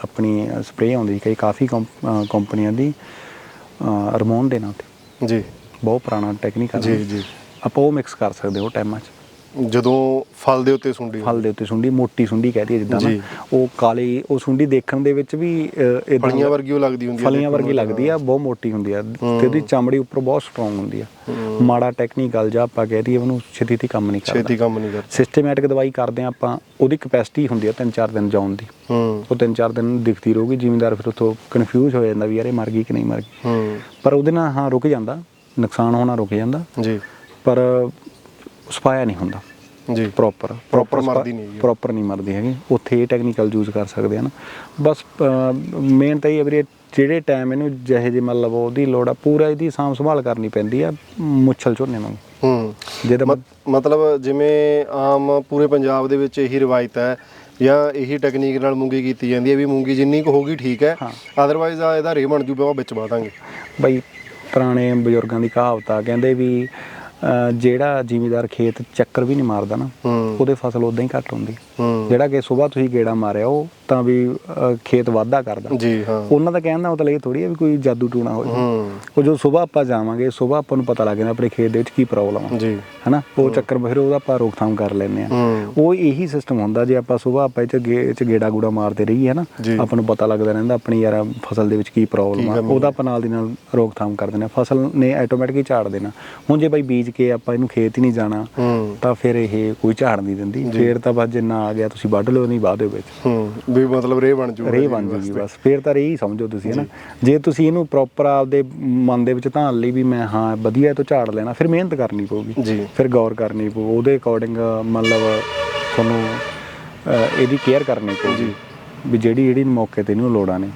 [SPEAKER 2] ਆਪਣੀ ਸਪਰੇਅ ਆਉਂਦੀ ਸੀ ਕਈ ਕਾਫੀ ਕੰਪਨੀਆਂ ਦੀ ਅ, ਰਮੋਨ ਦੇ ਨਾਂ ਤੇ।
[SPEAKER 1] ਜੀ।
[SPEAKER 2] ਬਹੁਤ ਪੁਰਾਣਾ ਟੈਕਨੀਕ ਆ।
[SPEAKER 1] ਜੀ ਜੀ।
[SPEAKER 2] ਆਪਾਂ ਉਹ ਮਿਕਸ ਕਰ ਸਕਦੇ ਹਾਂ ਟਾਈਮਾਂ 'ਚ।
[SPEAKER 1] ਜਦੋਂ ਫਲ ਦੇ ਉੱਤੇ ਸੁੰਡੀ
[SPEAKER 2] ਫਲ ਦੇ ਉੱਤੇ ਸੁੰਡੀ ਮੋਟੀ ਸੁੰਡੀ ਕਹਦੀ ਜਿੱਦਾਂ ਨਾ
[SPEAKER 1] ਜੀ।
[SPEAKER 2] ਉਹ ਕਾਲੀ ਉਹ ਸੁੰਡੀ ਦੇਖਣ ਦੇ ਵਿੱਚ ਵੀ ਏਦਾਂ
[SPEAKER 1] ਫਲੀਆਂ ਵਰਗੀ ਉਹ ਲੱਗਦੀ ਹੁੰਦੀ ਹੈ
[SPEAKER 2] ਫਲੀਆਂ
[SPEAKER 1] ਦੇਖਣ
[SPEAKER 2] ਵਰਗੀ
[SPEAKER 1] ਨੂੰ।
[SPEAKER 2] ਲੱਗਦੀ ਆ ਬਹੁਤ ਮੋਟੀ ਹੁੰਦੀ ਆ। ਤੇ ਉਹਦੀ ਚਮੜੀ ਉੱਪਰ ਬਹੁਤ ਸਟਰੋਂਗ ਹੁੰਦੀ ਆ। ਮਾੜਾ ਟੈਕਨੀਕਲ ਜਾਂ ਆਪਾਂ ਕਹਿ ਦਈਏ ਉਹਨੂੰ ਛੇਤੀ ਤੇ ਕੰਮ ਨਹੀਂ ਕਰਦਾ।
[SPEAKER 1] ਛੇਤੀ ਕੰਮ ਨਹੀਂ ਕਰਦਾ।
[SPEAKER 2] ਸਿਸਟਮੈਟਿਕ ਦਵਾਈ ਕਰਦੇ ਆ ਆਪਾਂ ਉਹਦੀ ਕਪੈਸਿਟੀ ਹੁੰਦੀ ਆ ਤਿੰਨ ਚਾਰ ਦਿਨ ਜਾਉਣ ਦੀ।
[SPEAKER 1] ਹੂੰ।
[SPEAKER 2] ਉਹ ਤਿੰਨ ਚਾਰ ਦਿਨ ਦਿਖਦੀ ਰਹੂਗੀ ਜ਼ਿਮੀਂਦਾਰ ਫਿਰ ਉੱਥੋਂ ਕਨਫਿਊਜ਼ ਹੋ ਜਾਂਦਾ ਵੀ ਯਾਰ ਇਹ ਮਰ ਗਈ ਕਿ ਨਹੀਂ ਮਰ ਗਈ।
[SPEAKER 1] ਹੂੰ।
[SPEAKER 2] ਪਰ ਉਹਦੇ ਨਾਲ ਹਾਂ ਰੁਕ ਜਾਂਦਾ ਨੁਕਸਾਨ ਹੋਣਾ ਰੁਕ ਜਾਂਦਾ।
[SPEAKER 1] ਜੀ।
[SPEAKER 2] ਪਰ ਸਫਾਇਆ ਨਹੀਂ ਹੁੰਦਾ।
[SPEAKER 1] ਜੀ।
[SPEAKER 2] ਪ੍ਰੋਪਰ
[SPEAKER 1] Proper ਮਰਦੀ ਨਹੀਂ।
[SPEAKER 2] ਪ੍ਰੋਪਰ ਨਹੀਂ ਮਰਦੀ ਹੈਗੀ। ਉੱਥੇ ਇਹ ਟੈਕਨੀਕਲ ਯੂਜ਼ ਕਰ ਸਕਦੇ ਹਨ ਬਸ ਮੇਨ ਤਾਂ ਇਹ ਹੈ ਵੀਰੇ ਜਿਹੜੇ ਟਾਈਮ ਇਹਨੂੰ ਜਿਹੇ ਜਿਹੇ ਮਤਲਬ ਉਹਦੀ ਲੋੜ ਆ ਪੂਰਾ ਇਹਦੀ ਸਾਂਭ ਸੰਭਾਲ ਕਰਨੀ ਪੈਂਦੀ ਆ ਮੁੱਛਲ ਝੋਨੇ ਵਾਂਗ।
[SPEAKER 1] ਹੂੰ।
[SPEAKER 2] ਜਿਹਦਾ
[SPEAKER 1] ਮਤ- ਮਤਲਬ ਜਿਵੇਂ ਆਮ ਪੂਰੇ ਪੰਜਾਬ ਦੇ ਵਿੱਚ ਇਹੀ ਰਵਾਇਤ ਹੈ ਜਾਂ ਇਹੀ ਟੈਕਨੀਕ ਨਾਲ ਮੂੰਗੀ ਕੀਤੀ ਜਾਂਦੀ ਹੈ ਵੀ ਮੂੰਗੀ ਜਿੰਨੀ ਕੁ ਹੋਗੀ ਠੀਕ ਹੈ। ਅਦਰਵਾਈਜ਼ ਆ ਇਹਦਾ ਰੇ ਬਣ ਜੂਗਾ ਵਿੱਚ ਪਾ ਦਾਂਗੇ
[SPEAKER 2] ਬਈ ਪੁਰਾਣੇ ਬਜ਼ੁਰਗਾਂ ਦੀ ਕਹਾਵਤ ਆ ਕਹਿੰਦੇ ਵੀ ਜਿਹੜਾ ਜ਼ਿਮੀਦਾਰ ਖੇਤ ਚੱਕਰ ਵੀ ਨਹੀਂ ਮਾਰਦਾ ਨਾ ਉਹਦੇ ਫਸਲ ਉਦਾਂ ਹੀ ਘੱਟ ਹੁੰਦੀ।
[SPEAKER 1] ਹੂੰ
[SPEAKER 2] ਜਿਹੜਾ ਕਿ ਸਵੇਰ ਤੁਸੀਂ ਗੇੜਾ ਮਾਰਿਆ ਉਹ ਤਾਂ ਵੀ ਖੇਤ ਵਾਧਾ ਕਰਦਾ।
[SPEAKER 1] ਜੀ ਹਾਂ।
[SPEAKER 2] ਉਹਨਾਂ ਦਾ ਕਹਿਣ ਦਾ ਮਤਲਬ ਇਹ ਥੋੜੀ ਹੈ ਵੀ ਕੋਈ ਜਾਦੂ ਟੂਣਾ ਹੋ ਜਾਵੇ
[SPEAKER 1] ਹੂੰ।
[SPEAKER 2] ਉਹ ਜਦੋਂ ਸਵੇਰ ਆਪਾਂ ਜਾਵਾਂਗੇ ਸਵੇਰ ਆਪਾਂ ਨੂੰ ਪਤਾ ਲੱਗ ਜਾਂਦਾ ਆਪਣੇ ਖੇਤ ਦੇ ਵਿੱਚ ਕੀ ਪ੍ਰੋਬਲਮ ਆ।
[SPEAKER 1] ਜੀ।
[SPEAKER 2] ਹਨਾ? ਉਹ ਚੱਕਰ ਫਿਰ ਉਹਦਾ ਆਪਾਂ ਰੋਕਥਾਮ ਕਰ ਲੈਂਦੇ ਆ ਉਹ ਇਹੀ ਸਿਸਟਮ ਹੁੰਦਾ ਜੇ ਆਪਾਂ ਸਵੇਰ ਆਪਾਂ ਇਹ ਚ ਗੇੜਾ ਗੂੜਾ ਮਾਰਦੇ ਰਹੀਏ ਹਨਾ?
[SPEAKER 1] ਜੀ।
[SPEAKER 2] ਆਪਾਂ ਨੂੰ ਪਤਾ ਲੱਗਦਾ ਰਹਿੰਦਾ ਆਪਣੀ ਯਾਰ ਫਸਲ ਦੇ ਵਿੱਚ ਕੀ ਪ੍ਰੋਬਲਮ ਆ। ਉਹਦਾ ਆਪਾਂ ਨਾਲ ਦੀ ਨਾਲ ਰੋਕਥਾਮ ਕਰ ਦਿੰਦੇ ਆ ਫਸਲ ਨੇ ਆਟੋਮੈਟਿਕ ਹੀ ਝਾੜ ਦੇਣਾ। ਹੁਣ ਜੇ ਬਾਈ ਬੀਜ ਕੇ ਆਪਾਂ ਇਹਨੂੰ ਖੇਤ ਹੀ ਨਹੀਂ ਜਾਣਾ ਤਾਂ ਫਿਰ ਇਹ ਕੋਈ ਝਾੜ ਨਹੀਂ ਦਿੰਦੀ। ਫਿਰ ਤਾਂ ਬਸ ਜਿੰਨਾ ਆ ਗਿਆ ਤੁਸੀਂ ਵੱਢ ਲਿਓ ਨਹੀਂ ਬਾਅਦ ਦੇ ਵਿੱਚ।
[SPEAKER 1] ਹੂੰ ਵੀ ਮਤਲਬ ਰੇ ਬਣ ਜੂਗਾ
[SPEAKER 2] ਰੇ ਬਣ ਜੂਗੀ ਬਸ। ਫਿਰ ਤਾਂ ਰੇ ਹੀ ਸਮਝੋ ਤੁਸੀਂ ਹਨਾ। ਜੇ ਤੁਸੀਂ ਇਹਨੂੰ ਪ੍ਰੋਪਰ ਆਪਦੇ ਮਨ ਦੇ ਵਿੱਚ ਧਾਨ ਲਈ ਵੀ ਮੈਂ ਹਾਂ ਵਧੀਆ ਤੋਂ ਝਾੜ ਲੈਣਾ ਫਿਰ ਮਿਹਨਤ ਕਰਨੀ ਪਊਗੀ। ਫਿਰ ਗੌਰ ਕਰਨੀ ਪਊ ਉਹਦੇ ਅਕੋਰਡਿੰਗ ਮਤਲਬ ਤੁਹਾਨੂੰ ਇਹਦੀ ਕੇਅਰ ਕਰਨੀ ਪਊਗੀ। ਵੀ ਜਿਹੜੀ ਜਿਹੜੀ ਮੌਕੇ ਤੇ ਇਹਨੂੰ ਲੋੜਾਂ ਨੇ।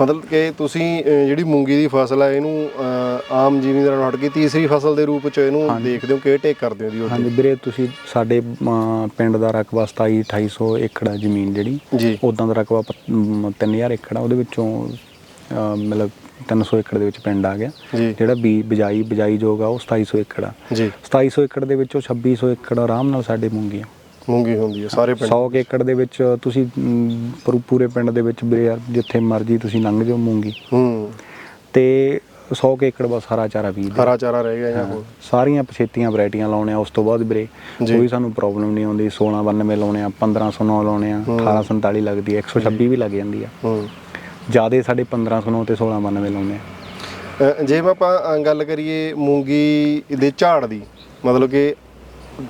[SPEAKER 1] ਮਤਲਬ ਕਿ ਤੁਸੀਂ ਅਹ, ਜਿਹੜੀ ਮੂੰਗੀ ਦੀ ਫਸਲ ਹੈ ਇਹਨੂੰ ਅਹ, ਆਮ ਜ਼ਿਮੀਂਦਾਰਾਂ ਨੂੰ ਹਟ ਕੇ ਤੀਸਰੀ ਫਸਲ ਦੇ ਰੂਪ ਚ ਇਹਨੂੰ ਦੇਖਦੇ ਹੋ ਕੇਅਰ ਟੇਕ ਕਰਦੇ ਹੋ ਦੀ
[SPEAKER 2] ਹਾਂਜੀ ਵੀਰੇ ਤੁਸੀਂ ਸਾਡੇ ਅਮ, ਪਿੰਡ ਦਾ ਰਕਬਾ 27 2800 ਏਕੜ ਆ ਜ਼ਮੀਨ ਜਿਹੜੀ।
[SPEAKER 1] ਜੀ।
[SPEAKER 2] ਉਦਾਂ ਦਾ ਰਕਬਾ ਪ- ਅਮ, 3000 ਏਕੜ ਆ ਉਹਦੇ ਵਿੱਚੋਂ ਅਹ, ਮਤਲਬ 300 ਏਕੜ ਦੇ ਵਿੱਚ ਪਿੰਡ ਆ ਗਿਆ।
[SPEAKER 1] ਜੀ।
[SPEAKER 2] ਜਿਹੜਾ ਬੀ ਬਿਜਾਈ ਬਿਜਾਈ ਜੋਗ ਆ ਉਹ 2700 ਏਕੜ ਆ।
[SPEAKER 1] ਜੀ।
[SPEAKER 2] 2700 ਏਕੜ ਦੇ ਵਿੱਚੋਂ 2600 ਏਕੜ ਆਰਾਮ ਨਾਲ ਸਾਡੇ ਮੂੰਗੀ ਆ
[SPEAKER 1] ਮੂੰਗੀ ਹੁੰਦੀ ਹੈ ਸਾਰੇ ਪਿੰਡ
[SPEAKER 2] 100 ਕੁ ਏਕੜ ਦੇ ਵਿੱਚ ਤੁਸੀਂ ਅਮ, ਪੂਰੇ- ਪੂਰੇ ਪਿੰਡ ਦੇ ਵਿੱਚ ਵੀਰੇ ਯਾਰ ਜਿੱਥੇ ਮਰਜ਼ੀ ਤੁਸੀਂ ਲੰਘ ਜਾਓ ਮੂੰਗੀ।
[SPEAKER 1] ਹੂੰ।
[SPEAKER 2] ਤੇ 100 ਕੁ ਏਕੜ ਬਸ ਹਰਾ ਚਾਰਾ ਬੀਜ
[SPEAKER 1] ਹਰਾ ਚਾਰਾ ਰਹਿ ਗਿਆ ਜਾਂ ਹੋਰ
[SPEAKER 2] ਸਾਰੀਆਂ ਪਛੇਤੀਆਂ ਵੈਰਾਈਟੀਆਂ ਲਾਉਣੇ ਆ ਉਸ ਤੋਂ ਬਾਅਦ ਵੀਰੇ
[SPEAKER 1] ਜੀ।
[SPEAKER 2] ਕੋਈ ਸਾਨੂੰ ਪ੍ਰੋਬਲਮ ਨਹੀਂ ਆਉਂਦੀ। 1692 ਲਾਉਣੇ ਆ 1509 ਲਾਉਣੇ ਆ 1847 ਲੱਗਦੀ ਆ 126 ਵੀ ਲੱਗ ਜਾਂਦੀ ਆ।
[SPEAKER 1] ਹੂੰ।
[SPEAKER 2] ਜਿਆਦੇ ਸਾਡੇ 1509 ਤੇ 1692 ਲਾਉਣੇ ਆ।
[SPEAKER 1] ਜੇ ਮੈਂ ਆਪਾਂ ਗੱਲ ਕਰੀਏ ਮੂੰਗੀ ਦੇ ਝਾੜ ਦੀ ਮਤਲਬ ਕਿ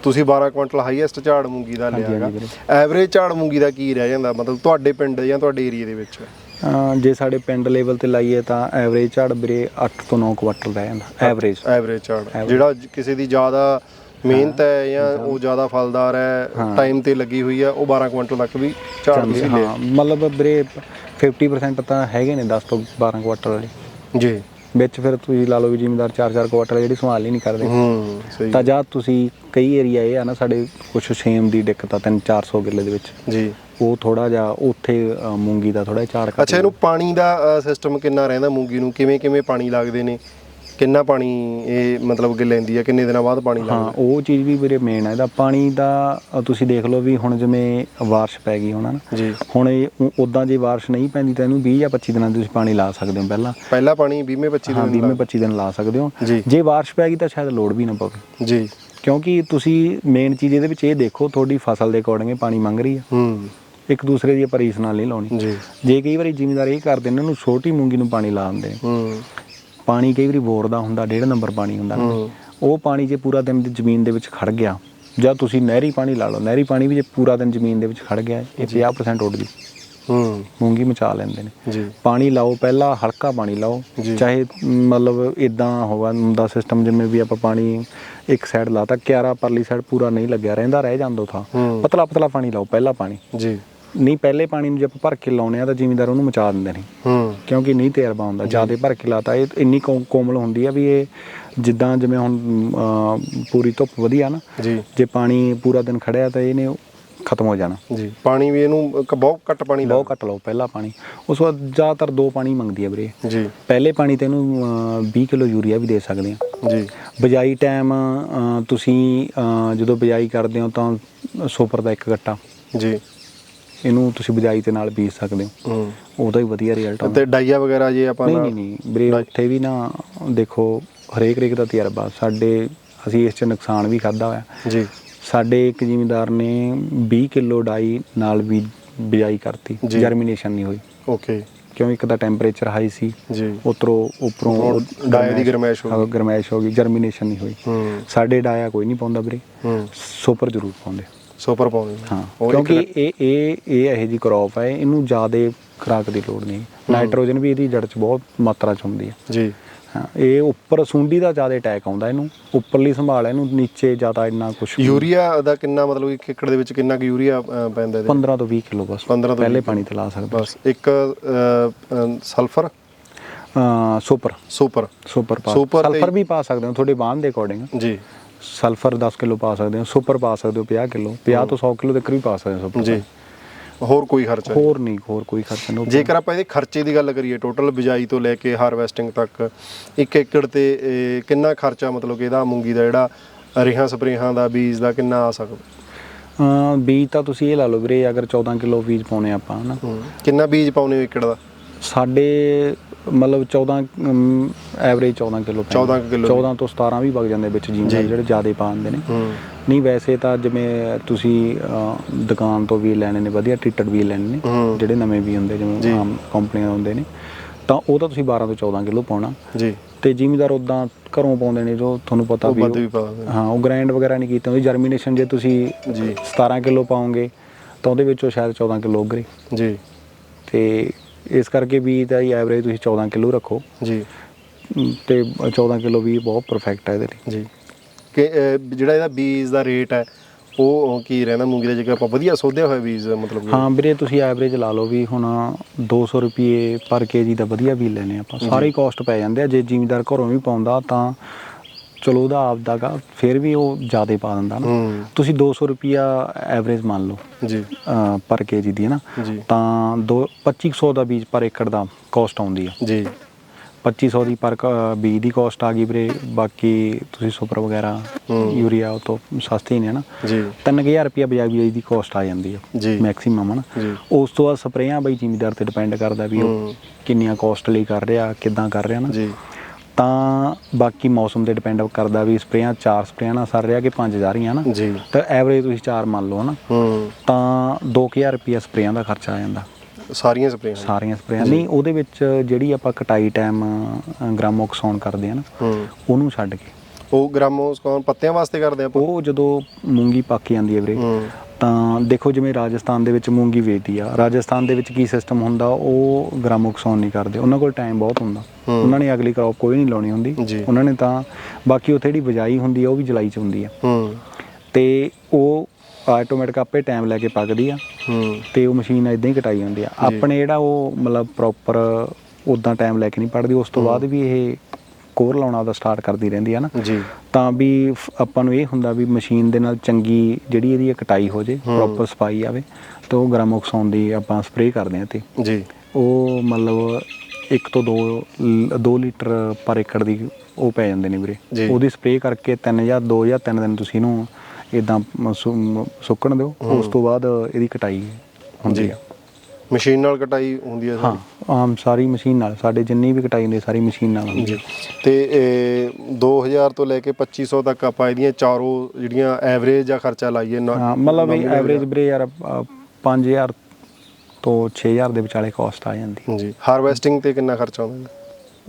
[SPEAKER 1] ਤੁਸੀਂ 12 ਕੁਇੰਟਲ ਹਾਈਐਸਟ ਝਾੜ ਮੂੰਗੀ ਦਾ ਲਿਆ ਹੈਗਾ। ਐਵਰੇਜ ਝਾੜ ਮੂੰਗੀ ਦਾ ਕੀ ਰਹਿ ਜਾਂਦਾ? ਮਤਲਬ ਤੁਹਾਡੇ ਪਿੰਡ ਜਾਂ ਤੁਹਾਡੇ ਏਰੀਆ ਦੇ ਵਿੱਚ?
[SPEAKER 2] ਜੇ ਸਾਡੇ ਪਿੰਡ ਲੈਵਲ ਤੇ ਲਾਈਏ ਤਾਂ ਐਵਰੇਜ ਝਾੜ ਵੀਰੇ 8 ਤੋਂ 9 ਕੁਆਟਰ ਰਹਿ ਜਾਂਦਾ। ਐਵਰੇਜ
[SPEAKER 1] ਐਵਰੇਜ ਝਾੜ। ਜਿਹੜਾ ਕਿਸੇ ਦੀ ਜ਼ਿਆਦਾ ਮਿਹਨਤ ਹੈ। ਜਾਂ ਉਹ ਜ਼ਿਆਦਾ ਫਲਦਾਰ ਹੈ ਟਾਈਮ ਤੇ ਲੱਗੀ ਹੋਈ ਹੈ ਉਹ 12 ਕੁਇੰਟਲ ਤੱਕ ਵੀ ਝਾੜ ਤੁਸੀਂ ਲਿਆ
[SPEAKER 2] ਮਤਲਬ ਵੀਰੇ 50% ਤਾਂ ਹੈਗੇ ਨੇ 10 ਤੋਂ 12 ਕੁਆਟਰ ਵਾਲੇ।
[SPEAKER 1] ਜੀ।
[SPEAKER 2] ਵਿੱਚ ਫਿਰ ਤੁਸੀਂ ਲਾ ਲਓ ਵੀ ਜ਼ਿਮੀਦਾਰ 4-4 ਕੁਆਟਰ ਜਿਹੜੀ ਸੰਭਾਲ ਹੀ ਨਹੀਂ ਕਰਦੇ।
[SPEAKER 1] ਹੂੰ ਸਹੀ
[SPEAKER 2] ਤਾਂ ਜਾਂ ਤੁਸੀਂ ਕਈ ਏਰੀਆ ਇਹ ਆ ਨਾ ਸਾਡੇ ਕੁਝ ਸੇਮ ਦੀ ਦਿੱਕਤ ਆ 3-400 ਕਿੱਲੇ ਦੇ ਵਿੱਚ।
[SPEAKER 1] ਜੀ।
[SPEAKER 2] ਉਹ ਥੋੜਾ ਜਿਹਾ ਉੱਥੇ ਮੂੰਗੀ ਦਾ ਥੋੜਾ ਝਾੜ ਘੱਟ
[SPEAKER 1] ਅੱਛਾ ਇਹਨੂੰ ਪਾਣੀ ਦਾ ਸਿਸਟਮ ਕਿੰਨਾ ਰਹਿੰਦਾ ਮੂੰਗੀ ਨੂੰ? ਕਿਵੇਂ ਕਿਵੇਂ ਪਾਣੀ ਲੱਗਦੇ ਨੇ? ਕਿੰਨਾ ਪਾਣੀ ਇਹ ਮਤਲਬ ਕਿ ਲੈਂਦੀ ਹੈ ਕਿੰਨੇ ਦਿਨਾਂ ਬਾਅਦ ਪਾਣੀ ਲੱਗਦਾ
[SPEAKER 2] ਹਾਂ ਉਹ ਚੀਜ਼ ਵੀ ਵੀਰੇ ਮੇਨ ਹੈ ਇਹਦਾ ਪਾਣੀ ਦਾ ਅ, ਤੁਸੀਂ ਦੇਖ ਲਓ ਵੀ ਹੁਣ ਜਿਵੇਂ ਬਾਰਿਸ਼ ਪੈ ਗਈ ਹੁਣ ਨਾ
[SPEAKER 1] ਜੀ।
[SPEAKER 2] ਹੁਣ ਇਹ ਉਦਾਂ ਜੇ ਬਾਰਿਸ਼ ਨਹੀਂ ਪੈਂਦੀ ਤਾਂ ਇਹਨੂੰ 20 ਜਾਂ 25 ਦਿਨਾਂ ਦੀ ਤੁਸੀਂ ਪਾਣੀ ਲਾ ਸਕਦੇ ਹੋ ਪਹਿਲਾਂ।
[SPEAKER 1] ਪਹਿਲਾ ਪਾਣੀ 20 25
[SPEAKER 2] ਹਾਂ
[SPEAKER 1] ਦਿਨ
[SPEAKER 2] 20 25 ਦਿਨ ਲਾ ਸਕਦੇ ਹੋ।
[SPEAKER 1] ਜੀ।
[SPEAKER 2] ਜੇ ਬਾਰਿਸ਼ ਪੈ ਗਈ ਤਾਂ ਸ਼ਾਇਦ ਲੋੜ ਵੀ ਨਾ ਪਵੇ।
[SPEAKER 1] ਜੀ।
[SPEAKER 2] ਕਿਉਂਕਿ ਤੁਸੀਂ ਮੇਨ ਚੀਜ਼ ਇਹਦੇ ਵਿੱਚ ਇਹ ਦੇਖੋ ਤੁਹਾਡੀ ਫਸਲ ਦੇ ਅਕੋਰਡਿੰਗ ਇਹ ਪਾਣੀ ਮੰਗ ਰਹੀ ਆ।
[SPEAKER 1] ਹੂੰ।
[SPEAKER 2] ਇੱਕ ਦੂਸਰੇ ਦੀ ਆਪਾਂ ਰੀਸ ਨਾਲ ਨਹੀਂ ਲਾਉਣੀ।
[SPEAKER 1] ਜੀ।
[SPEAKER 2] ਜੇ ਕਈ ਵਾਰੀ ਜ਼ਿਮੀਦਾਰ ਇਹ ਕਰਦੇ ਨੇ ਉਹਨੂੰ ਛੋਟੀ ਮੂੰਗੀ ਨੂੰ ਪਾਣੀ ਲਾ ਦਿੰਦੇ ਨੇ।
[SPEAKER 1] ਹੂੰ।
[SPEAKER 2] ਪਾਣੀ ਕਈ ਵਾਰੀ ਬੋਰ ਦਾ ਹੁੰਦਾ ਡੇਢ ਨੰਬਰ ਪਾਣੀ ਹੁੰਦਾ। ਉਹ ਪਾਣੀ ਜੇ ਪੂਰਾ ਦਿਨ ਦੀ ਜ਼ਮੀਨ ਦੇ ਵਿੱਚ ਖੜ ਗਿਆ ਜਾਂ ਤੁਸੀਂ ਨਹਿਰੀ ਪਾਣੀ ਲਾ ਲਓ ਨਹਿਰੀ ਪਾਣੀ ਵੀ ਜੇ ਪੂਰਾ ਦਿਨ ਜ਼ਮੀਨ ਦੇ ਵਿੱਚ ਖੜ ਗਿਆ ਇਹ 50% ਉੱਡ ਜੂ।
[SPEAKER 1] ਹੂੰ।
[SPEAKER 2] ਮੂੰਗੀ ਮਚਾ ਲੈਂਦੇ ਨੇ।
[SPEAKER 1] ਜੀ।
[SPEAKER 2] ਪਾਣੀ ਲਾਓ ਪਹਿਲਾਂ ਹਲਕਾ ਪਾਣੀ ਲਾਓ। ਚਾਹੇ ਮਤਲਬ ਇਦਾਂ ਹੋਵਾ ਹੁੰਦਾ ਸਿਸਟਮ ਜਿਵੇਂ ਵੀ ਆਪਾਂ ਪਾਣੀ ਇੱਕ ਸਾਈਡ ਲਾਤਾ ਕਿਆਰਾ ਪਰਲੀ ਸਾਈਡ ਪੂਰਾ ਨਹੀਂ ਲੱਗਿਆ ਰਹਿੰਦਾ ਰਹਿ ਜਾਂਦਾ ਥਾ। ਪਤਲਾ ਪਤਲਾ ਪਾਣੀ ਲਾਓ ਪਹਿਲਾ ਪਾਣੀ।
[SPEAKER 1] ਜੀ।
[SPEAKER 2] ਨਹੀਂ ਪਹਿਲੇ ਪਾਣੀ ਨੂੰ ਜੇ ਆਪਾਂ ਭਰ ਕੇ ਲਾਉਨੇ ਆ ਤਾਂ ਜ਼ਿਮੀਂਦਾਰ ਉਹਨੂੰ ਮਚਾ ਦਿੰਦੇ ਨੇ।
[SPEAKER 1] ਹੂੰ।
[SPEAKER 2] ਕਿਉਂਕਿ ਨਹੀਂ ਤਜਰਬਾ ਹੁੰਦਾ ਜ਼ਿਆਦਾ ਭਰ ਕੇ ਲਾਤਾ ਇਹ ਇੰਨੀ ਕੋ- ਕੋਮਲ ਹੁੰਦੀ ਆ ਵੀ ਇਹ ਜਿੱਦਾਂ ਜਿਵੇਂ ਹੁਣ ਅਮ, ਪੂਰੀ ਧੁੱਪ ਵਧੀਆ ਨਾ
[SPEAKER 1] ਜੀ।
[SPEAKER 2] ਜੇ ਪਾਣੀ ਪੂਰਾ ਦਿਨ ਖੜਿਆ ਤਾਂ ਇਹਨੇ ਖਤਮ ਹੋ ਜਾਣਾ।
[SPEAKER 1] ਜੀ ਪਾਣੀ ਵੀ ਇਹਨੂੰ ਬਹੁਤ ਘੱਟ ਪਾਣੀ
[SPEAKER 2] ਬਹੁਤ ਘੱਟ ਲਓ ਪਹਿਲਾ ਪਾਣੀ। ਉਸ ਤੋਂ ਬਾਅਦ ਜ਼ਿਆਦਾਤਰ ਦੋ ਪਾਣੀ ਮੰਗਦੀ ਆ ਵੀਰੇ।
[SPEAKER 1] ਜੀ।
[SPEAKER 2] ਪਹਿਲੇ ਪਾਣੀ ਤੇ ਇਹਨੂੰ ਅਹ, 20 ਕਿਲੋ ਯੂਰੀਆ ਵੀ ਦੇ ਸਕਦੇ ਆ।
[SPEAKER 1] ਜੀ।
[SPEAKER 2] ਬਜਾਈ ਟਾਈਮ ਤੁਸੀਂ ਜਦੋਂ ਬਜਾਈ ਕਰਦੇ ਹੋ ਤਾਂ ਸੁਪਰ ਦਾ ਇੱਕ ਗੱਟਾ।
[SPEAKER 1] ਜੀ।
[SPEAKER 2] ਇਹਨੂੰ ਤੁਸੀਂ ਬਜਾਈ ਤੇ ਨਾਲ ਬੀਜ ਸਕਦੇ ਹੋ।
[SPEAKER 1] ਹੂੰ।
[SPEAKER 2] ਉਹਦਾ ਵੀ ਵਧੀਆ ਰਿਜ਼ਲਟ ਆਉਂਦਾ
[SPEAKER 1] ਤੇ ਡਾਈਆ ਵਗੈਰਾ ਜੇ ਆਪਾਂ
[SPEAKER 2] ਨਹੀਂ ਨਹੀਂ ਨਹੀਂ ਵੀਰੇ ਉੱਥੇ ਵੀ ਨਾ ਦੇਖੋ ਹਰੇਕ ਹਰੇਕ ਦਾ ਤਜਰਬਾ। ਸਾਡੇ ਅਸੀਂ ਇਸ 'ਚ ਨੁਕਸਾਨ ਵੀ ਖਾਦਾ ਹੋਇਆ।
[SPEAKER 1] ਜੀ।
[SPEAKER 2] ਸਾਡੇ ਇੱਕ ਜ਼ਿਮੀਂਦਾਰ ਨੇ 20 ਕਿਲੋ ਡਾਈ ਨਾਲ ਵੀ ਬਿਜਾਈ ਕਰਤੀ। ਜਰਮੀਨੇਸ਼ਨ ਨਹੀਂ ਹੋਈ।
[SPEAKER 1] ਓਕੇ।
[SPEAKER 2] ਕਿਉਂ? ਇੱਕ ਤਾਂ ਟੈਂਪਰੇਚਰ ਹਾਈ ਸੀ।
[SPEAKER 1] ਜੀ।
[SPEAKER 2] ਉਤਰੋਂ ਉੱਪਰੋਂ
[SPEAKER 1] ਡਾਏ ਦੀ ਗਰਮੈਸ਼ ਹੋ ਗਈ।
[SPEAKER 2] ਹਾਂ, ਗਰਮੈਸ਼ ਹੋ ਗਈ। ਜਰਮੀਨੇਸ਼ਨ ਨਹੀਂ ਹੋਈ।
[SPEAKER 1] ਹੂੰ।
[SPEAKER 2] ਸਾਡੇ ਡਾਇਆ ਕੋਈ ਨਹੀਂ ਪਾਉਂਦਾ ਵੀਰੇ।
[SPEAKER 1] ਹੂੰ।
[SPEAKER 2] ਸੁਪਰ ਜ਼ਰੂਰ ਪਾਉਂਦੇ।
[SPEAKER 1] ਸੁਪਰ ਪਾਉਂਦੇ
[SPEAKER 2] ਹਾਂ
[SPEAKER 1] ਇੱਕ-
[SPEAKER 2] ਕਿਉਂਕਿ ਇਹ ਇਹ ਇਹ ਇਹੋ ਜੀ ਕ੍ਰੌਪ ਹੈ ਇਹਨੂੰ ਜ਼ਿਆਦਾ ਖੁਰਾਕ ਦੀ ਲੋੜ ਨਹੀਂ। ਨਾਈਟ੍ਰੋਜਨ ਵੀ ਇਹਦੀ ਜੜ 'ਚ ਬਹੁਤ ਮਾਤਰਾ 'ਚ ਹੁੰਦੀ ਹੈ
[SPEAKER 1] ਜੀ।
[SPEAKER 2] ਹਾਂ ਇਹ ਉੱਪਰ ਸੁੰਡੀ ਦਾ ਜ਼ਿਆਦਾ ਅਟੈਕ ਆਉਂਦਾ ਇਹਨੂੰ। ਉੱਪਰਲੀ ਸੰਭਾਲ ਹੈ, ਇਹਨੂੰ ਨੀਚੇ ਜ਼ਿਆਦਾ ਇੰਨਾ ਕੁਝ
[SPEAKER 1] ਯੂਰੀਆ ਦਾ ਕਿੰਨਾ ਮਤਲਬ ਇੱਕ ਏਕੜ ਦੇ ਵਿੱਚ ਕਿੰਨਾ ਕੁ ਯੂਰੀਆ ਪੈਂਦਾ ਇਹਦੇ
[SPEAKER 2] 15 ਤੋਂ 20 ਕਿਲੋ ਬਸ।
[SPEAKER 1] 15 ਤੋਂ
[SPEAKER 2] ਪਹਿਲੇ
[SPEAKER 1] 20
[SPEAKER 2] ਪਾਣੀ ਤੇ ਲਾ ਸਕਦੇ
[SPEAKER 1] ਬਸ ਇੱਕ ਸਲਫਰ?
[SPEAKER 2] ਸੁਪਰ।
[SPEAKER 1] ਸੁਪਰ।
[SPEAKER 2] ਸੁਪਰ ਪਾ
[SPEAKER 1] ਸੁਪਰ ਤੇ-
[SPEAKER 2] ਸਲਫਰ ਵੀ ਪਾ ਸਕਦੇ ਹੋ ਤੁਹਾਡੇ ਬਾਂਹ ਦੇ ਅਕੋਰਡਿੰਗ
[SPEAKER 1] ਜੀ।
[SPEAKER 2] ਸਲਫਰ 10 ਕਿਲੋ ਪਾ ਸਕਦੇ ਹੋ ਸੁਪਰ ਪਾ ਸਕਦੇ ਹੋ 50 ਕਿਲੋ 50 ਤੋਂ 100 ਕਿਲੋ ਤੱਕ ਵੀ ਪਾ ਸਕਦੇ ਹੋ ਸੁਪਰ
[SPEAKER 1] ਜੀ। ਹੋਰ ਕੋਈ ਖਰਚਾ ਨਹੀਂ
[SPEAKER 2] ਹੋਰ ਨਹੀਂ ਹੋਰ ਕੋਈ ਖਰਚਾ ਨਹੀਂ।
[SPEAKER 1] ਜੇਕਰ ਆਪਾਂ ਇਹਦੇ ਖਰਚੇ ਦੀ ਗੱਲ ਕਰੀਏ ਟੋਟਲ ਬਿਜਾਈ ਤੋਂ ਲੈ ਕੇ ਹਾਰਵੈਸਟਿੰਗ ਤੱਕ ਇੱਕ ਏਕੜ ਤੇ ਇਹ, ਕਿੰਨਾ ਖਰਚਾ ਮਤਲਬ ਕਿ ਇਹਦਾ ਮੂੰਗੀ ਦਾ ਜਿਹੜਾ ਰੇਹਾਂ ਸਪਰੇਹਾਂ ਦਾ ਬੀਜ ਦਾ ਕਿੰਨਾ ਆ ਸਕਦਾ?
[SPEAKER 2] ਅ ਬੀਜ ਤਾਂ ਤੁਸੀਂ ਇਹ ਲਾ ਲਓ ਵੀਰੇ ਅਗਰ 14 ਕਿਲੋ ਬੀਜ ਪਾਉਣੇ ਆਪਾਂ ਹਨਾ।
[SPEAKER 1] ਕਿੰਨਾ ਬੀਜ ਪਾਉਨੇ ਹੋ ਏਕੜ ਦਾ?
[SPEAKER 2] ਸਾਡੇ ਮਤਲਬ 14 ਐਵਰੇਜ 14 ਕਿਲੋ
[SPEAKER 1] 14 ਕਿੱਲੋ
[SPEAKER 2] 14 ਤੋਂ 17 ਵੀ ਵਗ ਜਾਂਦੇ ਵਿੱਚ ਜਿੰਨੇ ਜਿਹੜੇ ਜ਼ਿਆਦਾ ਪਾਉਂਦੇ ਨੇ। ਨਹੀਂ ਵੈਸੇ ਤਾਂ ਜਿਵੇਂ ਤੁਸੀਂ ਦੁਕਾਨ ਤੋਂ ਵੀ ਲੈਣੇ ਨੇ ਵਧੀਆ ਟ੍ਰੀਟਡ ਵੀ ਲੈਣੇ ਨੇ। ਜਿਹੜੇ ਨਵੇਂ ਵੀ ਹੁੰਦੇ। ਜਿਵੇਂ ਆਮ ਕੰਪਨੀਆਂ ਹੁੰਦੇ ਨੇ ਤਾਂ ਉਹ ਤਾਂ ਤੁਸੀਂ 12 ਤੋਂ 14 ਕਿਲੋ ਪਾਉਣਾ।
[SPEAKER 1] ਜੀ।
[SPEAKER 2] ਤੇ ਜ਼ਿਮੀਦਾਰ ਉਦਾਂ ਘਰੋਂ ਪਾਉਂਦੇ ਨੇ ਜੋ ਤੁਹਾਨੂੰ ਪਤਾ ਵੀ। ਹਾਂ ਉਹ ਗ੍ਰਾਈਂਡ ਵਗੈਰਾ ਨਹੀਂ ਕੀਤਾ ਉਹਦੀ ਜਰਮੀਨੇਸ਼ਨ ਜੇ ਤੁਸੀਂ
[SPEAKER 1] ਜੀ।
[SPEAKER 2] 17 ਕਿਲੋ ਪਾਓਗੇ ਤਾਂ ਉਹਦੇ ਵਿੱਚੋਂ ਸ਼ਾਇਦ 14 ਕਿਲੋ ਉਗਰੇ।
[SPEAKER 1] ਜੀ।
[SPEAKER 2] ਤੇ ਇਸ ਕਰਕੇ ਵੀ ਦਾ ਹੀ ਐਵਰੇਜ ਤੁਸੀਂ 14 ਕਿਲੋ ਰੱਖੋ।
[SPEAKER 1] ਜੀ।
[SPEAKER 2] ਤੇ 14 ਕਿਲੋ ਵੀ ਬਹੁਤ ਪਰਫੈਕਟ ਹੈ ਇਹਦੇ ਲਈ।
[SPEAKER 1] ਜੀ। ਕਿ ਜਿਹੜਾ ਇਹਦਾ ਬੀਜ ਦਾ ਰੇਟ ਹੈ ਉਹ ਕੀ ਰਹਿੰਦਾ ਮੂੰਗੀ ਦਾ? ਜੇਕਰ ਆਪਾਂ ਵਧੀਆ ਸੋਧਿਆ ਹੋਇਆ ਬੀਜ ਮਤਲਬ ਕਿ।
[SPEAKER 2] ਹਾਂ ਵੀਰੇ ਤੁਸੀਂ ਐਵਰੇਜ ਲਾ ਲਓ ਵੀ ਹੁਣ 200 ਰੁਪਏ ਪਰ ਕੇਜੀ ਦਾ ਵਧੀਆ ਵੀ ਲੈਨੇ ਆਪਾਂ। ਸਾਰੇ ਕਾਸਟ ਪੈ ਜਾਂਦੇ ਆ। ਜੇ ਜ਼ਿਮੀਦਾਰ ਘਰੋਂ ਵੀ ਪਾਉਂਦਾ ਤਾਂ ਚਲੋ ਉਹਦਾ ਆਪਦਾ ਗਾ ਫਿਰ ਵੀ ਉਹ ਜ਼ਿਆਦਾ ਪਾ ਦਿੰਦਾ ਨਾ।
[SPEAKER 1] ਹੂੰ।
[SPEAKER 2] ਤੁਸੀਂ 200 ਰੁਪਿਆ ਐਵਰੇਜ ਮੰਨ ਲਓ
[SPEAKER 1] ਜੀ।
[SPEAKER 2] ਪਰ ਕੇਜੀ ਦੀ ਹੈ ਨਾ। ਤਾਂ ਦੋ 2500 ਦਾ ਬੀਜ ਪਰ ਏਕੜ ਦਾ ਕਾਸਟ ਆਉਂਦੀ ਆ।
[SPEAKER 1] ਜੀ।
[SPEAKER 2] 2500 ਦੀ ਪਰ ਬੀਜ ਦੀ ਕਾਸਟ ਆ ਗਈ ਵੀਰੇ ਬਾਕੀ ਤੁਸੀਂ ਸੁਪਰ ਵਗੈਰਾ
[SPEAKER 1] ਹੂੰ।
[SPEAKER 2] ਯੂਰੀਆ ਉਹ ਤੋਂ ਸਸਤੇ ਹੀ ਨੇ। ਨਾ
[SPEAKER 1] ਜੀ
[SPEAKER 2] 3000 ਰੁਪਿਆ ਬਜਾਈ ਬੀਜ ਦੀ ਕਾਸਟ ਆ ਜਾਂਦੀ ਆ
[SPEAKER 1] ਜੀ।
[SPEAKER 2] ਮੈਕਸਿਮਮ ਹਨ। ਉਸ ਤੋਂ ਬਾਅਦ ਸਪਰੇਆਂ ਬਈ ਜ਼ਿਮੀਦਾਰ ਤੇ ਡਿਪੈਂਡ ਕਰਦਾ ਵੀ ਉਹ
[SPEAKER 1] ਹੂੰ।
[SPEAKER 2] ਕਿੰਨੀਆਂ ਕਾਸਟਲੀ ਕਰ ਰਿਹਾ ਕਿੱਦਾਂ ਕਰ ਰਿਹਾ ਨਾ।
[SPEAKER 1] ਜੀ।
[SPEAKER 2] ਤਾਂ ਬਾਕੀ ਮੌਸਮ ਤੇ ਡਿਪੈਂਡ ਕਰਦਾ ਵੀ ਸਪਰੇਆਂ ਚਾਰ ਸਪਰੇਆਂ ਨਾਲ ਸਰ ਰਿਹਾ ਕਿ ਪੰਜ ਜਾ ਰਹੀਆਂ ਨਾ।
[SPEAKER 1] ਜੀ।
[SPEAKER 2] ਤਾਂ ਐਵਰੇਜ ਤੁਸੀਂ ਚਾਰ ਮੰਨ ਲਓ ਨਾ
[SPEAKER 1] ਹੂੰ।
[SPEAKER 2] ਤਾਂ 2000 ਰੁਪਿਆ ਸਪਰੇਆਂ ਦਾ ਖਰਚਾ ਆ ਜਾਂਦਾ।
[SPEAKER 1] ਸਾਰੀਆਂ ਸਪਰੇਆਂ
[SPEAKER 2] ਸਾਰੀਆਂ ਸਪਰੇਆਂ। ਨਹੀਂ ਉਹਦੇ ਵਿੱਚ ਜਿਹੜੀ ਆਪਾਂ ਕਟਾਈ ਟਾਈਮ ਗ੍ਰਾਮੋਕਸੌਨ ਕਰਦੇ ਆ ਨਾ
[SPEAKER 1] ਹੂੰ।
[SPEAKER 2] ਉਹਨੂੰ ਛੱਡ ਕੇ।
[SPEAKER 1] ਉਹ ਗ੍ਰਾਮੋਸ ਕੌਣ ਪੱਤਿਆਂ ਵਾਸਤੇ ਕਰਦੇ ਆਪਾਂ?
[SPEAKER 2] ਉਹ ਜਦੋਂ ਮੂੰਗੀ ਪੱਕ ਜਾਂਦੀ ਹੈ ਵੀਰੇ ਤਾਂ ਦੇਖੋ ਜਿਵੇਂ ਰਾਜਸਥਾਨ ਦੇ ਵਿੱਚ ਮੂੰਗੀ ਵੇਚਦੀ ਆ ਰਾਜਸਥਾਨ ਦੇ ਵਿੱਚ ਕੀ ਸਿਸਟਮ ਹੁੰਦਾ ਉਹ ਗ੍ਰਾਮੋਕਸੌਨ ਨਹੀਂ ਕਰਦੇ ਉਹਨਾਂ ਕੋਲ ਟਾਈਮ ਬਹੁਤ ਹੁੰਦਾ। ਉਹਨਾਂ ਨੇ ਅਗਲੀ ਕ੍ਰੌਪ ਕੋਈ ਨਹੀਂ ਲਾਉਣੀ ਹੁੰਦੀ। ਉਹਨਾਂ ਨੇ ਤਾਂ ਬਾਕੀ ਉੱਥੇ ਜਿਹੜੀ ਬਜਾਈ ਹੁੰਦੀ ਆ ਉਹ ਵੀ ਜੁਲਾਈ ਚ ਹੁੰਦੀ ਆ। ਤੇ ਉਹ ਆਟੋਮੈਟਿਕ ਆਪੇ ਟਾਈਮ ਲੈ ਕੇ ਪੱਕਦੀ ਆ। ਤੇ ਉਹ ਮਸ਼ੀਨ ਇਦਾਂ ਹੀ ਕਟਾਈ ਜਾਂਦੀ ਆ। ਆਪਣੇ ਜਿਹੜਾ ਉਹ ਮਤਲਬ ਪ੍ਰੋਪਰ ਉਦਾਂ ਟਾਈਮ ਲੈ ਕੇ ਨਹੀਂ ਪੜਦੀ ਉਸ ਤੋਂ ਬਾਅਦ ਵੀ ਇਹ ਕੋਰ ਲਾਉਣਾ ਦਾ ਸਟਾਰਟ ਕਰਦੀ ਰਹਿੰਦੀ ਆ ਨਾ
[SPEAKER 1] ਜੀ।
[SPEAKER 2] ਤਾਂ ਵੀ ਆਪਾਂ ਨੂੰ ਇਹ ਹੁੰਦਾ ਵੀ ਮਸ਼ੀਨ ਦੇ ਨਾਲ ਚੰਗੀ ਜਿਹੜੀ ਇਹਦੀ ਇਹ ਕਟਾਈ ਹੋ ਜੇ ਪ੍ਰੋਪਰ ਸਫ਼ਾਈ ਆਵੇ ਤਾਂ ਉਹ ਗ੍ਰਾਮੋਕਸੌਨ ਦੀ ਆਪਾਂ ਸਪਰੇਅ ਕਰਦੇ ਹਾਂ ਤੇ
[SPEAKER 1] ਜੀ।
[SPEAKER 2] ਉਹ ਮਤਲਬ 1 ਤੋਂ 2 2 ਲੀਟਰ ਪਰ ਏਕੜ ਦੀ ਉਹ ਪੈ ਜਾਂਦੇ ਨੇ। ਵੀਰੇ। ਉਹਦੀ ਸਪਰੇਅ ਕਰਕੇ 3 ਜਾਂ 2 ਜਾਂ 3 ਦਿਨ ਤੁਸੀਂ ਇਹਨੂੰ ਇਦਾਂ ਸੁੱਕਣ ਦਿਓ ਉਸ ਤੋਂ ਬਾਅਦ ਇਹਦੀ ਕਟਾਈ ਹੁੰਦੀ। ਆ।
[SPEAKER 1] ਮਸ਼ੀਨ ਨਾਲ ਕਟਾਈ ਹੁੰਦੀ ਹੈ।
[SPEAKER 2] ਹਾਂ ਆਮ ਸਾਰੀ ਮਸ਼ੀਨ ਨਾਲ ਸਾਡੇ ਜਿੰਨੀ ਵੀ ਕਟਾਈ ਹੁੰਦੀ ਆ, ਸਾਰੀ ਮਸ਼ੀਨ ਨਾਲ ਹੁੰਦੀ ਆ।
[SPEAKER 1] ਤੇ ਇਹ 2000 ਤੋਂ ਲੈ ਕੇ 2500 ਤੱਕ ਆਪਾਂ ਇਹਦੀਆਂ ਚਾਰੋਂ ਜਿਹੜੀਆਂ ਐਵਰੇਜ ਜਾਂ ਖਰਚਾ ਲਾਈਏ ਨਾ-
[SPEAKER 2] ਹਾਂ ਮਤਲਬ
[SPEAKER 1] nominal
[SPEAKER 2] ਐਵਰੇਜ ਵੀਰੇ ਯਾਰ 5000 ਤੋਂ 6000 ਦੇ ਵਿਚਾਲੇ ਕਾਸਟ ਆ ਜਾਂਦੀ
[SPEAKER 1] ਜੀ। ਹਾਰਵੈਸਟਿੰਗ ਤੇ ਕਿੰਨਾ ਖਰਚਾ ਆਉਂਦਾ?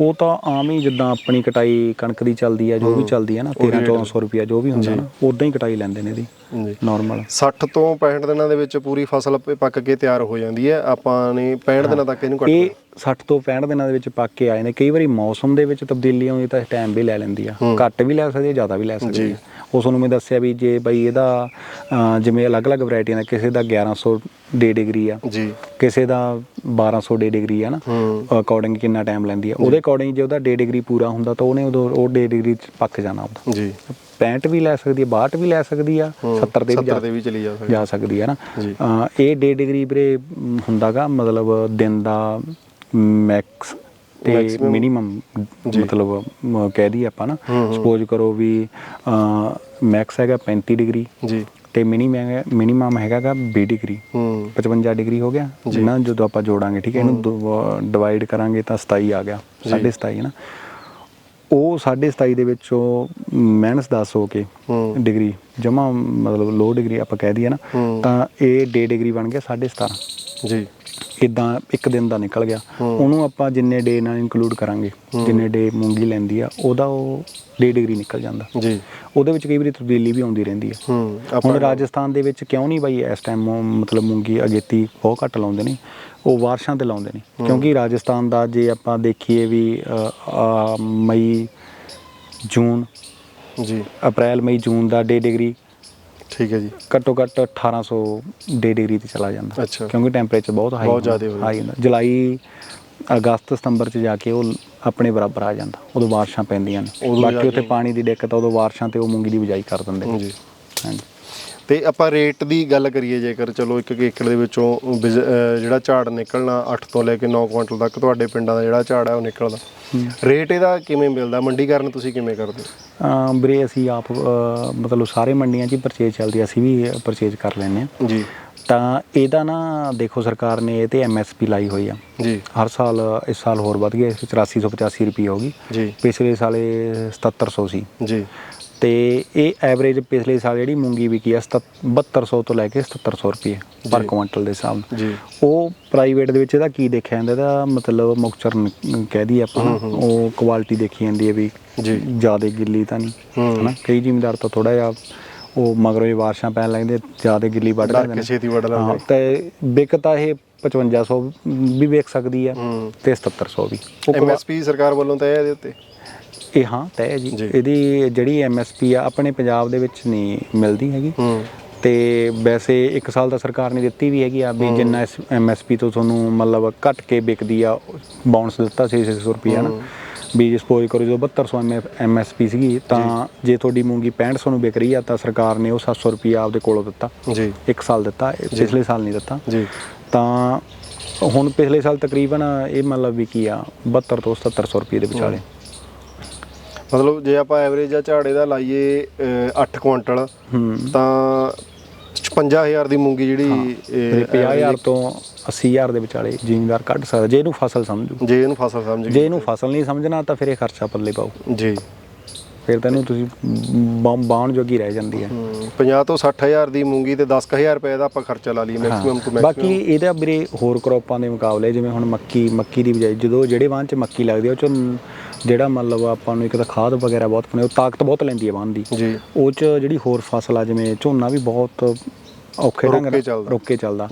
[SPEAKER 2] ਉਹ ਤਾਂ ਆਮ ਹੀ ਜਿੱਦਾਂ ਆਪਣੀ ਕਟਾਈ ਕਣਕ ਦੀ ਚੱਲਦੀ ਆ ਜੋ ਵੀ ਚੱਲਦੀ ਆ ਨਾ 13 1400 ਰੁਪਿਆ ਜੋ ਵੀ ਹੁੰਦਾ ਨਾ ਉਦਾਂ ਹੀ ਕਟਾਈ ਲੈਂਦੇ ਨੇ ਇਹਦੀ
[SPEAKER 1] ਜੀ।
[SPEAKER 2] ਨਾਰਮਲ
[SPEAKER 1] 60 ਤੋਂ 65 ਦਿਨਾਂ ਦੇ ਵਿੱਚ ਪੂਰੀ ਫਸਲ ਪੱਕ ਕੇ ਤਿਆਰ ਹੋ ਜਾਂਦੀ ਹੈ। ਆਪਾਂ ਨੇ 65 ਦਿਨਾਂ ਤੱਕ ਇਹਨੂੰ ਕੱਟਣਾ।
[SPEAKER 2] ਇਹ 60 ਤੋਂ 65 ਦਿਨਾਂ ਦੇ ਵਿੱਚ ਪੱਕ ਕੇ ਆਏ ਨੇ। ਕਈ ਵਾਰੀ ਮੌਸਮ ਦੇ ਵਿੱਚ ਤਬਦੀਲੀ ਆਉਂਦੀ ਤਾਂ ਟਾਈਮ ਵੀ ਲੈ ਲੈਂਦੀ ਆ। ਘੱਟ ਵੀ ਲੈ ਸਕਦੀ ਆ ਜ਼ਿਆਦਾ ਵੀ ਲੈ ਸਕਦੀ ਆ। ਉਹ ਤੁਹਾਨੂੰ ਮੈਂ ਦੱਸਿਆ ਵੀ ਜੇ ਬਈ ਇਹਦਾ ਜਿਵੇਂ ਅਲੱਗ-ਅਲੱਗ ਵੈਰਾਈਟੀਆਂ ਦਾ ਕਿਸੇ ਦਾ 1100 ਡੇ ਡਿਗਰੀ ਆ
[SPEAKER 1] ਜੀ।
[SPEAKER 2] ਕਿਸੇ ਦਾ 1200 ਡੇ ਡਿਗਰੀ ਆ ਨਾ ਅਕੋਰਡਿੰਗ ਕਿੰਨਾ ਟਾਈਮ ਲੈਂਦੀ ਆ। ਉਹਦੇ ਅਕੋਰਡਿੰਗ ਜੇ ਉਹਦਾ ਡੇ ਡਿਗਰੀ ਪੂਰਾ ਹੁੰਦਾ ਤਾਂ ਉਹਨੇ ਉਦੋਂ ਉਹ ਡੇ ਡਿਗਰੀ ਚ ਪੱਕ ਜਾਣਾ ਉਹਦਾ।
[SPEAKER 1] ਜੀ।
[SPEAKER 2] 65 ਵੀ ਲੈ ਸਕਦੀ ਆ 62 ਵੀ ਲੈ ਸਕਦੀ ਆ 70 ਤੇ ਵੀ
[SPEAKER 1] 70
[SPEAKER 2] ਜਾ-
[SPEAKER 1] ਦੇ ਵੀ ਚਲੀ ਜਾ ਸਕਦੀ।
[SPEAKER 2] ਜਾ ਸਕਦੀ ਆ ਨਾ। ਇਹ ਡੇ ਡਿਗਰੀ ਵੀਰੇ ਹੁੰਦਾਗਾ ਮਤਲਬ ਦਿਨ ਦਾ ਮੈਕਸ ਤੇ? ਮਿਨੀਮਮ ਮਤਲਬ ਕਹਿ ਦਈਏ ਆਪਾਂ ਨਾ ਸਪੋਜ਼ ਕਰੋ ਵੀ ਮੈਕਸ ਹੈਗਾ 35 ਡਿਗਰੀ।
[SPEAKER 1] ਜੀ।
[SPEAKER 2] ਤੇ ਮਿਨੀਮਮ ਮਿਨੀਮਮ ਹੈਗਾਗਾ 20 ਡਿਗਰੀ।
[SPEAKER 1] ਹੂੰ।
[SPEAKER 2] 55 ਡਿਗਰੀ ਹੋ ਗਿਆ। ਜਿੰਨਾ ਜਦੋਂ ਆਪਾਂ ਜੋੜਾਂਗੇ ਠੀਕ ਹੈ ਇਹਨੂੰ ਡਿਵਾਈਡ ਕਰਾਂਗੇ ਤਾਂ 27 ਆ ਗਿਆ। 27.5 ਹੈ ਨਾ। ਉਹ 27.5 ਦੇ ਵਿੱਚੋਂ ਮਾਈਨਸ 10 ਹੋ ਕੇ ਡਿਗਰੀ ਜਮਾ ਮਤਲਬ ਲੋ ਡਿਗਰੀ ਆਪਾਂ ਕਹਿ ਦਈਏ ਨਾ। ਤਾਂ ਇਹ ਡੇ ਡਿਗਰੀ ਬਣ ਗਿਆ 17.5
[SPEAKER 1] ਜੀ।
[SPEAKER 2] ਇਦਾਂ ਇੱਕ ਦਿਨ ਦਾ ਨਿਕਲ ਗਿਆ ਉਹਨੂੰ ਆਪਾਂ ਜਿੰਨੇ ਡੇ ਨਾਲ ਇਨਕਲੂਡ ਕਰਾਂਗੇ ਜਿੰਨੇ ਡੇ ਮੂੰਗੀ ਲੈਂਦੀ ਆ ਉਹਦਾ ਉਹ ਡੇ ਡਿਗਰੀ ਨਿਕਲ ਜਾਂਦਾ।
[SPEAKER 1] ਜੀ।
[SPEAKER 2] ਉਹਦੇ ਵਿੱਚ ਕਈ ਵਾਰੀ ਤਬਦੀਲੀ ਵੀ ਆਉਂਦੀ ਰਹਿੰਦੀ ਆ। ਹੁਣ ਰਾਜਸਥਾਨ ਦੇ ਵਿੱਚ ਕਿਉਂ ਨਹੀਂ ਬਾਈ ਇਸ ਟਾਈਮ ਮਤਲਬ ਮੂੰਗੀ ਅਗੇਤੀ ਬਹੁਤ ਘੱਟ ਲਾਉਂਦੇ ਨੇ ਉਹ ਵਾਰਸ਼ਾਂ ਤੇ ਲਾਉਂਦੇ ਨੇ। ਕਿਉਂਕਿ ਰਾਜਸਥਾਨ ਦਾ ਜੇ ਆਪਾਂ ਦੇਖੀਏ ਵੀ ਮਈ ਜੂਨ
[SPEAKER 1] ਜੀ।
[SPEAKER 2] ਅਪ੍ਰੈਲ ਮਈ ਜੂਨ ਦਾ ਡੇ ਡਿਗਰੀ
[SPEAKER 1] ਠੀਕ ਹੈ ਜੀ।
[SPEAKER 2] ਘੱਟੋ ਘੱਟ 1800 ਡੇ ਡਿਗਰੀ ਤੇ ਚਲਾ ਜਾਂਦਾ।
[SPEAKER 1] ਅੱਛਾ।
[SPEAKER 2] ਕਿਉਂਕਿ ਟੈਂਪਰੇਚਰ ਬਹੁਤ ਹਾਈ
[SPEAKER 1] ਬਹੁਤ ਜ਼ਿਆਦਾ ਹੋ ਜਾਂਦਾ।
[SPEAKER 2] ਜੁਲਾਈ ਅਗਸਤ ਸਤੰਬਰ ਚ ਜਾ ਕੇ ਉਹ ਆਪਣੇ ਬਰਾਬਰ ਆ ਜਾਂਦਾ। ਉਦੋਂ ਬਾਰਿਸ਼ਾਂ ਪੈਂਦੀਆਂ ਨੇ।
[SPEAKER 1] ਉਦੋਂ ਜਾ
[SPEAKER 2] ਬਾਕੀ ਉੱਥੇ
[SPEAKER 1] ਕੇ-
[SPEAKER 2] ਪਾਣੀ ਦੀ ਦਿੱਕਤ ਆ, ਉਦੋਂ ਬਾਰਿਸ਼ਾਂ ਤੇ ਉਹ ਮੂੰਗੀ ਦੀ ਬਿਜਾਈ ਕਰ ਦਿੰਦੇ ਨੇ।
[SPEAKER 1] ਜੀ।
[SPEAKER 2] ਹਾਂਜੀ।
[SPEAKER 1] ਤੇ ਆਪਾਂ ਰੇਟ ਦੀ ਗੱਲ ਕਰੀਏ ਜੇਕਰ ਚਲੋ ਇੱਕ ਇੱਕ ਏਕੜ ਦੇ ਵਿੱਚੋਂ ਬਿਜ- ਅਹ ਜਿਹੜਾ ਝਾੜ ਨਿਕਲਣਾ 8 ਤੋਂ ਲੈ ਕੇ 9 ਕੁਇੰਟਲ ਤੱਕ ਤੁਹਾਡੇ ਪਿੰਡਾਂ ਦਾ ਜਿਹੜਾ ਝਾੜ ਹੈ ਉਹ ਨਿਕਲਦਾ। ਰੇਟ ਇਹਦਾ ਕਿਵੇਂ ਮਿਲਦਾ? ਮੰਡੀਕਰਨ ਤੁਸੀਂ ਕਿਵੇਂ ਕਰਦੇ? ਹੋ
[SPEAKER 2] ਅਮ ਵੀਰੇ ਅਸੀਂ ਆਪ ਅ, ਮਤਲਬ ਸਾਰੇ ਮੰਡੀਆਂ 'ਚ ਹੀ ਪਰਚੇਜ ਚੱਲਦੀ ਆ, ਅਸੀਂ ਵੀ ਪਰਚੇਜ ਕਰ ਲੈਂਦੇ ਆ
[SPEAKER 1] ਜੀ।
[SPEAKER 2] ਤਾਂ ਇਹਦਾ ਨਾ ਦੇਖੋ ਸਰਕਾਰ ਨੇ ਇਹ ਤੇ ਐਮਐਸਪੀ ਲਾਈ ਹੋਈ ਆ।
[SPEAKER 1] ਜੀ।
[SPEAKER 2] ਹਰ ਸਾਲ ਇਸ ਸਾਲ ਹੋਰ ਵੱਧ ਗਿਆ 8485 ਰੁਪਏ ਹੋ ਗਈ।
[SPEAKER 1] ਜੀ।
[SPEAKER 2] ਪਿਛਲੇ ਸਾਲੇ 7700 ਸੀ।
[SPEAKER 1] ਜੀ।
[SPEAKER 2] ਤੇ ਇਹ ਐਵਰੇਜ ਪਿਛਲੇ ਸਾਲ ਜਿਹੜੀ ਮੂੰਗੀ ਵਿਕੀ ਆ 7200 ਤੋਂ ਲੈ ਕੇ 7700 ਰੁਪਏ ਪਰ। ਕੁਇੰਟਲ ਦੇ ਹਿਸਾਬ ਨਾਲ।
[SPEAKER 1] ਜੀ।
[SPEAKER 2] ਉਹ ਪ੍ਰਾਈਵੇਟ ਦੇ ਵਿੱਚ ਇਹਦਾ ਕੀ ਦੇਖਿਆ ਜਾਂਦਾ ਇਹਦਾ ਮਤਲਬ ਮੁਕਚਰ ਕਹਿ ਦਈਏ ਆਪਾਂ। ਉਹ ਕੁਆਲਿਟੀ ਦੇਖੀ ਜਾਂਦੀ ਹੈ ਵੀ
[SPEAKER 1] ਜੀ।
[SPEAKER 2] ਜ਼ਿਆਦਾ ਗਿੱਲੀ ਤਾਂ ਨਹੀਂ
[SPEAKER 1] ਹੂੰ।
[SPEAKER 2] ਹਨਾ? ਕਈ ਜ਼ਿਮੀਦਾਰ ਤਾਂ ਥੋੜਾ ਜਿਹਾ ਉਹ ਮਗਰੋਂ ਇਹ ਬਾਰਿਸ਼ਾਂ ਪੈਣ ਲੱਗਦੇ ਜ਼ਿਆਦਾ ਗਿੱਲੀ ਵੱਢ ਲੈਂਦੇ ਨੇ।
[SPEAKER 1] ਛੇਤੀ ਵੱਢ ਲੈਂਦੇ।
[SPEAKER 2] ਹਾਂ, ਤੇ ਵਿਕ ਤਾਂ ਇਹ 5500 ਵੀ ਵੇਚ ਸਕਦੀ ਆ
[SPEAKER 1] ਹੂੰ।
[SPEAKER 2] ਤੇ 7700 ਵੀ।
[SPEAKER 1] ਐਮਐਸਪੀ ਸਰਕਾਰ ਵੱਲੋਂ ਤਾਂ ਇਹਦੇ ਉੱਤੇ।
[SPEAKER 2] ਇਹ ਹਾਂ ਹੈ ਜੀ।
[SPEAKER 1] ਜੀ।
[SPEAKER 2] ਇਹਦੀ ਜਿਹੜੀ ਐਮਐਸਪੀ ਆ ਆਪਣੇ ਪੰਜਾਬ ਦੇ ਵਿੱਚ ਨਹੀਂ ਮਿਲਦੀ ਹੈਗੀ।
[SPEAKER 1] ਹੂੰ।
[SPEAKER 2] ਤੇ ਵੈਸੇ ਇੱਕ ਸਾਲ ਦਾ ਸਰਕਾਰ ਨੇ ਦਿੱਤੀ ਵੀ ਹੈਗੀ ਆ ਵੀ ਜਿੰਨਾ ਐਮਐਸਪੀ ਤੋਂ ਤੁਹਾਨੂੰ ਮਤਲਬ ਘੱਟ ਕੇ ਵਿਕਦੀ ਆ ਬਾਉਂਸ ਦਿੱਤਾ 600 ਰੁਪਏ ਨਾ। ਵੀ ਸਪੋਜ਼ ਕਰੋ ਜਦੋਂ 7200 ਐਮਐਸਪੀ ਸੀਗੀ ਤਾਂ ਜੇ। ਤੁਹਾਡੀ ਮੂੰਗੀ 6500 ਨੂੰ ਵਿਕ ਰਹੀ ਆ ਤਾਂ ਸਰਕਾਰ ਨੇ ਉਹ 700 ਰੁਪਏ ਆਪਦੇ ਕੋਲੋਂ ਦਿੱਤਾ।
[SPEAKER 1] ਜੀ।
[SPEAKER 2] ਇੱਕ ਸਾਲ ਦਿੱਤਾ ਪਿਛਲੇ ਸਾਲ ਨਹੀਂ ਦਿੱਤਾ।
[SPEAKER 1] ਜੀ।
[SPEAKER 2] ਤਾਂ ਹੁਣ ਪਿਛਲੇ ਸਾਲ ਤਕਰੀਬਨ ਇਹ ਮਤਲਬ ਵੀ ਕੀ ਆ 72 ਤੋਂ 7700 ਰੁਪਏ ਦੇ ਵਿਚਾਲੇ।
[SPEAKER 1] ਮਤਲਬ ਜੇ ਆਪਾਂ ਐਵਰੇਜ ਆ ਝਾੜੇ ਦਾ ਲਾਈਏ 8 ਕੁਇੰਟਲ ਤਾਂ 55000 ਦੀ ਮੂੰਗੀ ਜਿਹੜੀ
[SPEAKER 2] ਤੇ
[SPEAKER 1] ਇਹ
[SPEAKER 2] 50000 ਤੋਂ 80000 ਦੇ ਵਿਚਾਲੇ ਜ਼ਿਮੀਂਦਾਰ ਕੱਢ ਸਕਦਾ। ਜੇ ਇਹਨੂੰ ਫਸਲ ਸਮਝੂ।
[SPEAKER 1] ਜੇ ਇਹਨੂੰ ਫਸਲ ਸਮਝ
[SPEAKER 2] ਜੇ ਇਹਨੂੰ ਫਸਲ ਨਹੀਂ ਸਮਝਣਾ ਤਾਂ ਫਿਰ ਇਹ ਖਰਚਾ ਪੱਲੇ ਪਾਓ
[SPEAKER 1] ਜੀ।
[SPEAKER 2] ਫਿਰ ਤੈਨੂੰ ਤੁਸੀਂ ਬਾਉਣ ਜੋਗੀ ਰਹਿ ਜਾਂਦੀ ਹੈ।
[SPEAKER 1] ਹੂੰ, 50 ਤੋਂ 60000 ਦੀ ਮੂੰਗੀ ਤੇ 10000 ਰੁਪਏ ਦਾ ਆਪਾਂ ਖਰਚਾ ਲਾ ਲਈਏ ਮੈਕਸਿਮਮ ਟੂ
[SPEAKER 2] ਬਾਕੀ
[SPEAKER 1] ਮੈਕਸਿਮਮ
[SPEAKER 2] ਇਹਦਾ ਵੀਰੇ ਹੋਰ ਕ੍ਰੋਪਾਂ ਦੇ ਮੁਕਾਬਲੇ ਜਿਵੇਂ ਹੁਣ ਮੱਕੀ ਮੱਕੀ ਦੀ ਬਜਾਈ ਜਦੋਂ ਜਿਹੜੇ ਵਾਹਨ 'ਚ ਮੱਕੀ ਲੱਗਦੀ ਉਹ 'ਚ ਜਿਹੜਾ ਮਤਲਬ ਆਪਾਂ ਨੂੰ ਇੱਕ ਤਾਂ ਖਾਦ ਵਗੈਰਾ ਬਹੁਤ ਪਨੇ ਉਹ ਤਾਕਤ ਬਹੁਤ ਲੈਂਦੀ ਹੈ ਵਾਹਨ ਦੀ।
[SPEAKER 1] ਜੀ।
[SPEAKER 2] ਉਹ 'ਚ ਜਿਹੜੀ ਹੋਰ ਫਸਲ ਆ ਜਿਵੇਂ ਝੋਨਾ ਵੀ ਬਹੁਤ ਔਖੇ ਢੰਗ
[SPEAKER 1] ਚੱਲਦਾ।
[SPEAKER 2] ਰੁੱਕ ਚੱਲਦਾ।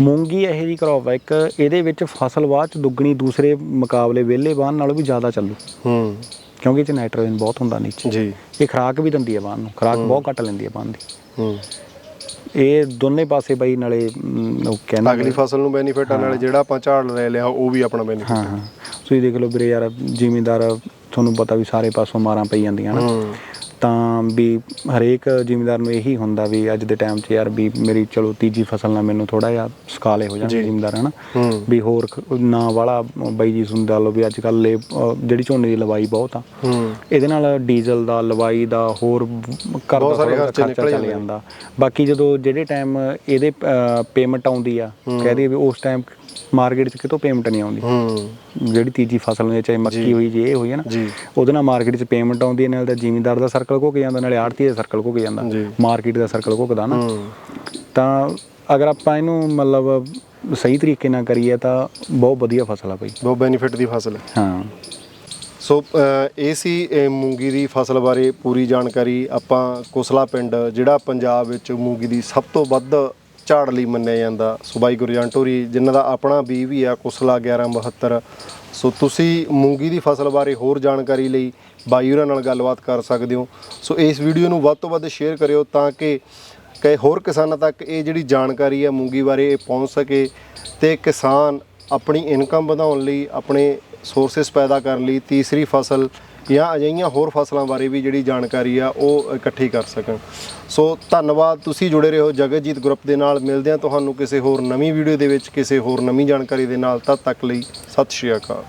[SPEAKER 2] ਮੂੰਗੀ ਇਹੋ ਜਿਹੀ ਕ੍ਰੋਪ ਆ ਇੱਕ ਇਹਦੇ ਵਿੱਚ ਫਸਲ ਬਾਅਦ ਚ ਦੁੱਗਣੀ ਦੂਸਰੇ ਮੁਕਾਬਲੇ ਵਿਹਲੇ ਵਾਹਨ ਨਾਲੋਂ ਵੀ ਜ਼ਿਆਦਾ ਚੱਲੂ।
[SPEAKER 1] ਹੂੰ।
[SPEAKER 2] ਕਿਉਂਕਿ ਇਹ ਚ ਨਾਈਟ੍ਰੋਜਨ ਬਹੁਤ ਹੁੰਦਾ ਨੀਚੇ।
[SPEAKER 1] ਜੀ।
[SPEAKER 2] ਇਹ ਖਰਾਕ ਵੀ ਦਿੰਦੀ ਹੈ ਵਾਹਨ ਨੂੰ ਖਰਾਕ ਬਹੁਤ ਘੱਟ ਲੈਂਦੀ ਹੈ ਵਾਹਨ ਦੀ।
[SPEAKER 1] ਹੂੰ।
[SPEAKER 2] ਇਹ ਦੋਨੇ ਪਾਸੇ ਬਈ ਨਾਲੇ ਉਹ ਕਹਿੰਦਾ
[SPEAKER 1] ਅਗਲੀ ਫਸਲ ਨੂੰ ਬੈਨੀਫਿਟ ਆ ਨਾਲੇ ਜਿਹੜਾ ਆਪਾਂ ਝਾੜ ਲੈ ਲਿਆ ਉਹ ਵੀ ਆਪਣਾ ਬੈਨੀਫਿਟ
[SPEAKER 2] ਹਾਂ ਹਾਂ। ਤੁਸੀਂ ਦੇਖ ਲਓ ਵੀਰੇ ਯਾਰ ਜ਼ਿਮੀਂਦਾਰ ਤੁਹਾਨੂੰ ਪਤਾ ਵੀ ਸਾਰੇ ਪਾਸੋਂ ਮਾਰਾਂ ਪਈ ਜਾਂਦੀਆਂ ਨਾ। ਤਾਂ ਵੀ ਹਰੇਕ ਜ਼ਿਮੀਂਦਾਰ ਨੂੰ ਇਹੀ ਹੁੰਦਾ ਵੀ ਅੱਜ ਦੇ ਟਾਈਮ 'ਚ ਯਾਰ ਵੀ ਮੇਰੀ ਚਲੋ ਤੀਜੀ ਫਸਲ ਨਾਲ ਮੈਨੂੰ ਥੋੜਾ ਜਿਹਾ ਸਕਾਲੇ ਹੋ ਜਾਣ
[SPEAKER 1] ਜੀ।
[SPEAKER 2] ਜ਼ਿਮੀਂਦਾਰ ਹਨਾ? ਵੀ ਹੋਰ ਨਾ ਵਾਲਾ ਬਾਈ ਜੀ ਸੁਣਦਾ ਲਓ ਵੀ ਅੱਜ ਕੱਲ ਜਿਹੜੀ ਝੋਨੇ ਦੀ ਲਵਾਈ ਬਹੁਤ ਆ। ਇਹਦੇ ਨਾਲ ਡੀਜ਼ਲ ਦਾ ਲਵਾਈ ਦਾ ਹੋਰ ਘਰ ਦਾ
[SPEAKER 1] ਖਰਚੇ
[SPEAKER 2] ਚੱਲ ਜਾਂਦੇ ਬਾਕੀ ਜਦੋਂ ਜਿਹੜੇ ਟਾਈਮ ਇਹਦੇ ਪੇਮੈਂਟ ਆਉਂਦੀ ਆ ਕਹਿ ਦਈਏ ਵੀ ਉਸ ਟਾਈਮ ਮਾਰਕੀਟ 'ਚ ਕਿਤੋਂ ਪੇਮੈਂਟ ਨਹੀਂ ਆਉਂਦੀ।
[SPEAKER 1] ਹੂੰ।
[SPEAKER 2] ਜਿਹੜੀ ਤੀਜੀ ਫਸਲ ਹੁੰਦੀ ਆ, ਚਾਹੇ ਮੱਕੀ ਹੋਈ ਜੇ ਇਹ ਹੋਈ ਹੈ ਨਾ
[SPEAKER 1] ਜੀ।
[SPEAKER 2] ਉਹਦੇ ਨਾਲ ਮਾਰਕੀਟ 'ਚ ਪੇਮੈਂਟ ਆਉਂਦੀ ਹੈ ਨਾਲ ਤਾਂ ਜ਼ਿਮੀਂਦਾਰ ਦਾ ਸਰਕਲ ਘੁੱਕ ਜਾਂਦਾ ਨਾਲੇ ਆੜਤੀ ਦਾ ਸਰਕਲ ਘੁੱਕ ਜਾਂਦਾ।
[SPEAKER 1] ਜੀ।
[SPEAKER 2] ਮਾਰਕੀਟ ਦਾ ਸਰਕਲ ਘੁੱਕਦਾ ਨਾ।
[SPEAKER 1] ਹੂੰ।
[SPEAKER 2] ਤਾਂ ਅਗਰ ਆਪਾਂ ਇਹਨੂੰ ਮਤਲਬ ਸਹੀ ਤਰੀਕੇ ਨਾਲ ਕਰੀਏ ਤਾਂ ਬਹੁਤ ਵਧੀਆ ਫਸਲ ਆ ਬਈ।
[SPEAKER 1] ਬਹੁਤ ਬੈਨੀਫਿਟ ਦੀ ਫਸਲ ਹੈ।
[SPEAKER 2] ਹਾਂ।
[SPEAKER 1] ਸੋ ਅ, ਇਹ ਸੀ ਇਹ ਮੂੰਗੀ ਦੀ ਫਸਲ ਬਾਰੇ ਪੂਰੀ ਜਾਣਕਾਰੀ। ਆਪਾਂ ਕੁਸਲਾ ਪਿੰਡ ਜਿਹੜਾ ਪੰਜਾਬ ਵਿੱਚ ਮੂੰਗੀ ਦੀ ਸਭ ਤੋਂ ਵੱਧ ਝਾੜ ਲਈ ਮੰਨਿਆ ਜਾਂਦਾ। ਸੋ ਬਾਈ ਗੁਰਜੰਟ ਹੋਰੀ ਜਿਨ੍ਹਾਂ ਦਾ ਆਪਣਾ ਬੀ ਵੀ ਆ, ਕੁਸਲਾ 1172 ਸੋ ਤੁਸੀਂ ਮੂੰਗੀ ਦੀ ਫਸਲ ਬਾਰੇ ਹੋਰ ਜਾਣਕਾਰੀ ਲਈ ਬਾਈ ਹੋਰਾਂ ਨਾਲ ਗੱਲਬਾਤ ਕਰ ਸਕਦੇ ਹੋ। ਸੋ ਇਸ ਵੀਡੀਓ ਨੂੰ ਵੱਧ ਤੋਂ ਵੱਧ ਸ਼ੇਅਰ ਕਰਿਓ ਤਾਂ ਕਿ ਕਈ ਹੋਰ ਕਿਸਾਨਾਂ ਤੱਕ ਇਹ ਜਿਹੜੀ ਜਾਣਕਾਰੀ ਹੈ ਮੂੰਗੀ ਬਾਰੇ ਇਹ ਪਹੁੰਚ ਸਕੇ ਤੇ ਕਿਸਾਨ ਆਪਣੀ ਇਨਕਮ ਵਧਾਉਣ ਲਈ, ਆਪਣੇ ਸੋਰਸਸ ਪੈਦਾ ਕਰਨ ਲਈ ਤੀਸਰੀ ਫਸਲ ਜਾਂ ਅਜਿਹੀਆਂ ਹੋਰ ਫਸਲਾਂ ਬਾਰੇ ਵੀ ਜਿਹੜੀ ਜਾਣਕਾਰੀ ਆ ਉਹ ਇਕੱਠੀ ਕਰ ਸਕਣ। ਸੋ ਧੰਨਵਾਦ, ਤੁਸੀਂ ਜੁੜੇ ਰਹੋ ਜਗਤਜੀਤ ਗਰੁੱਪ ਦੇ ਨਾਲ। ਮਿਲਦੇ ਹਾਂ ਤੁਹਾਨੂੰ ਕਿਸੇ ਹੋਰ ਨਵੀਂ ਵੀਡੀਓ ਦੇ ਵਿੱਚ, ਕਿਸੇ ਹੋਰ ਨਵੀਂ ਜਾਣਕਾਰੀ ਦੇ ਨਾਲ। ਤਦ ਤੱਕ ਲਈ ਸਤਿ ਸ਼੍ਰੀ ਅਕਾਲ।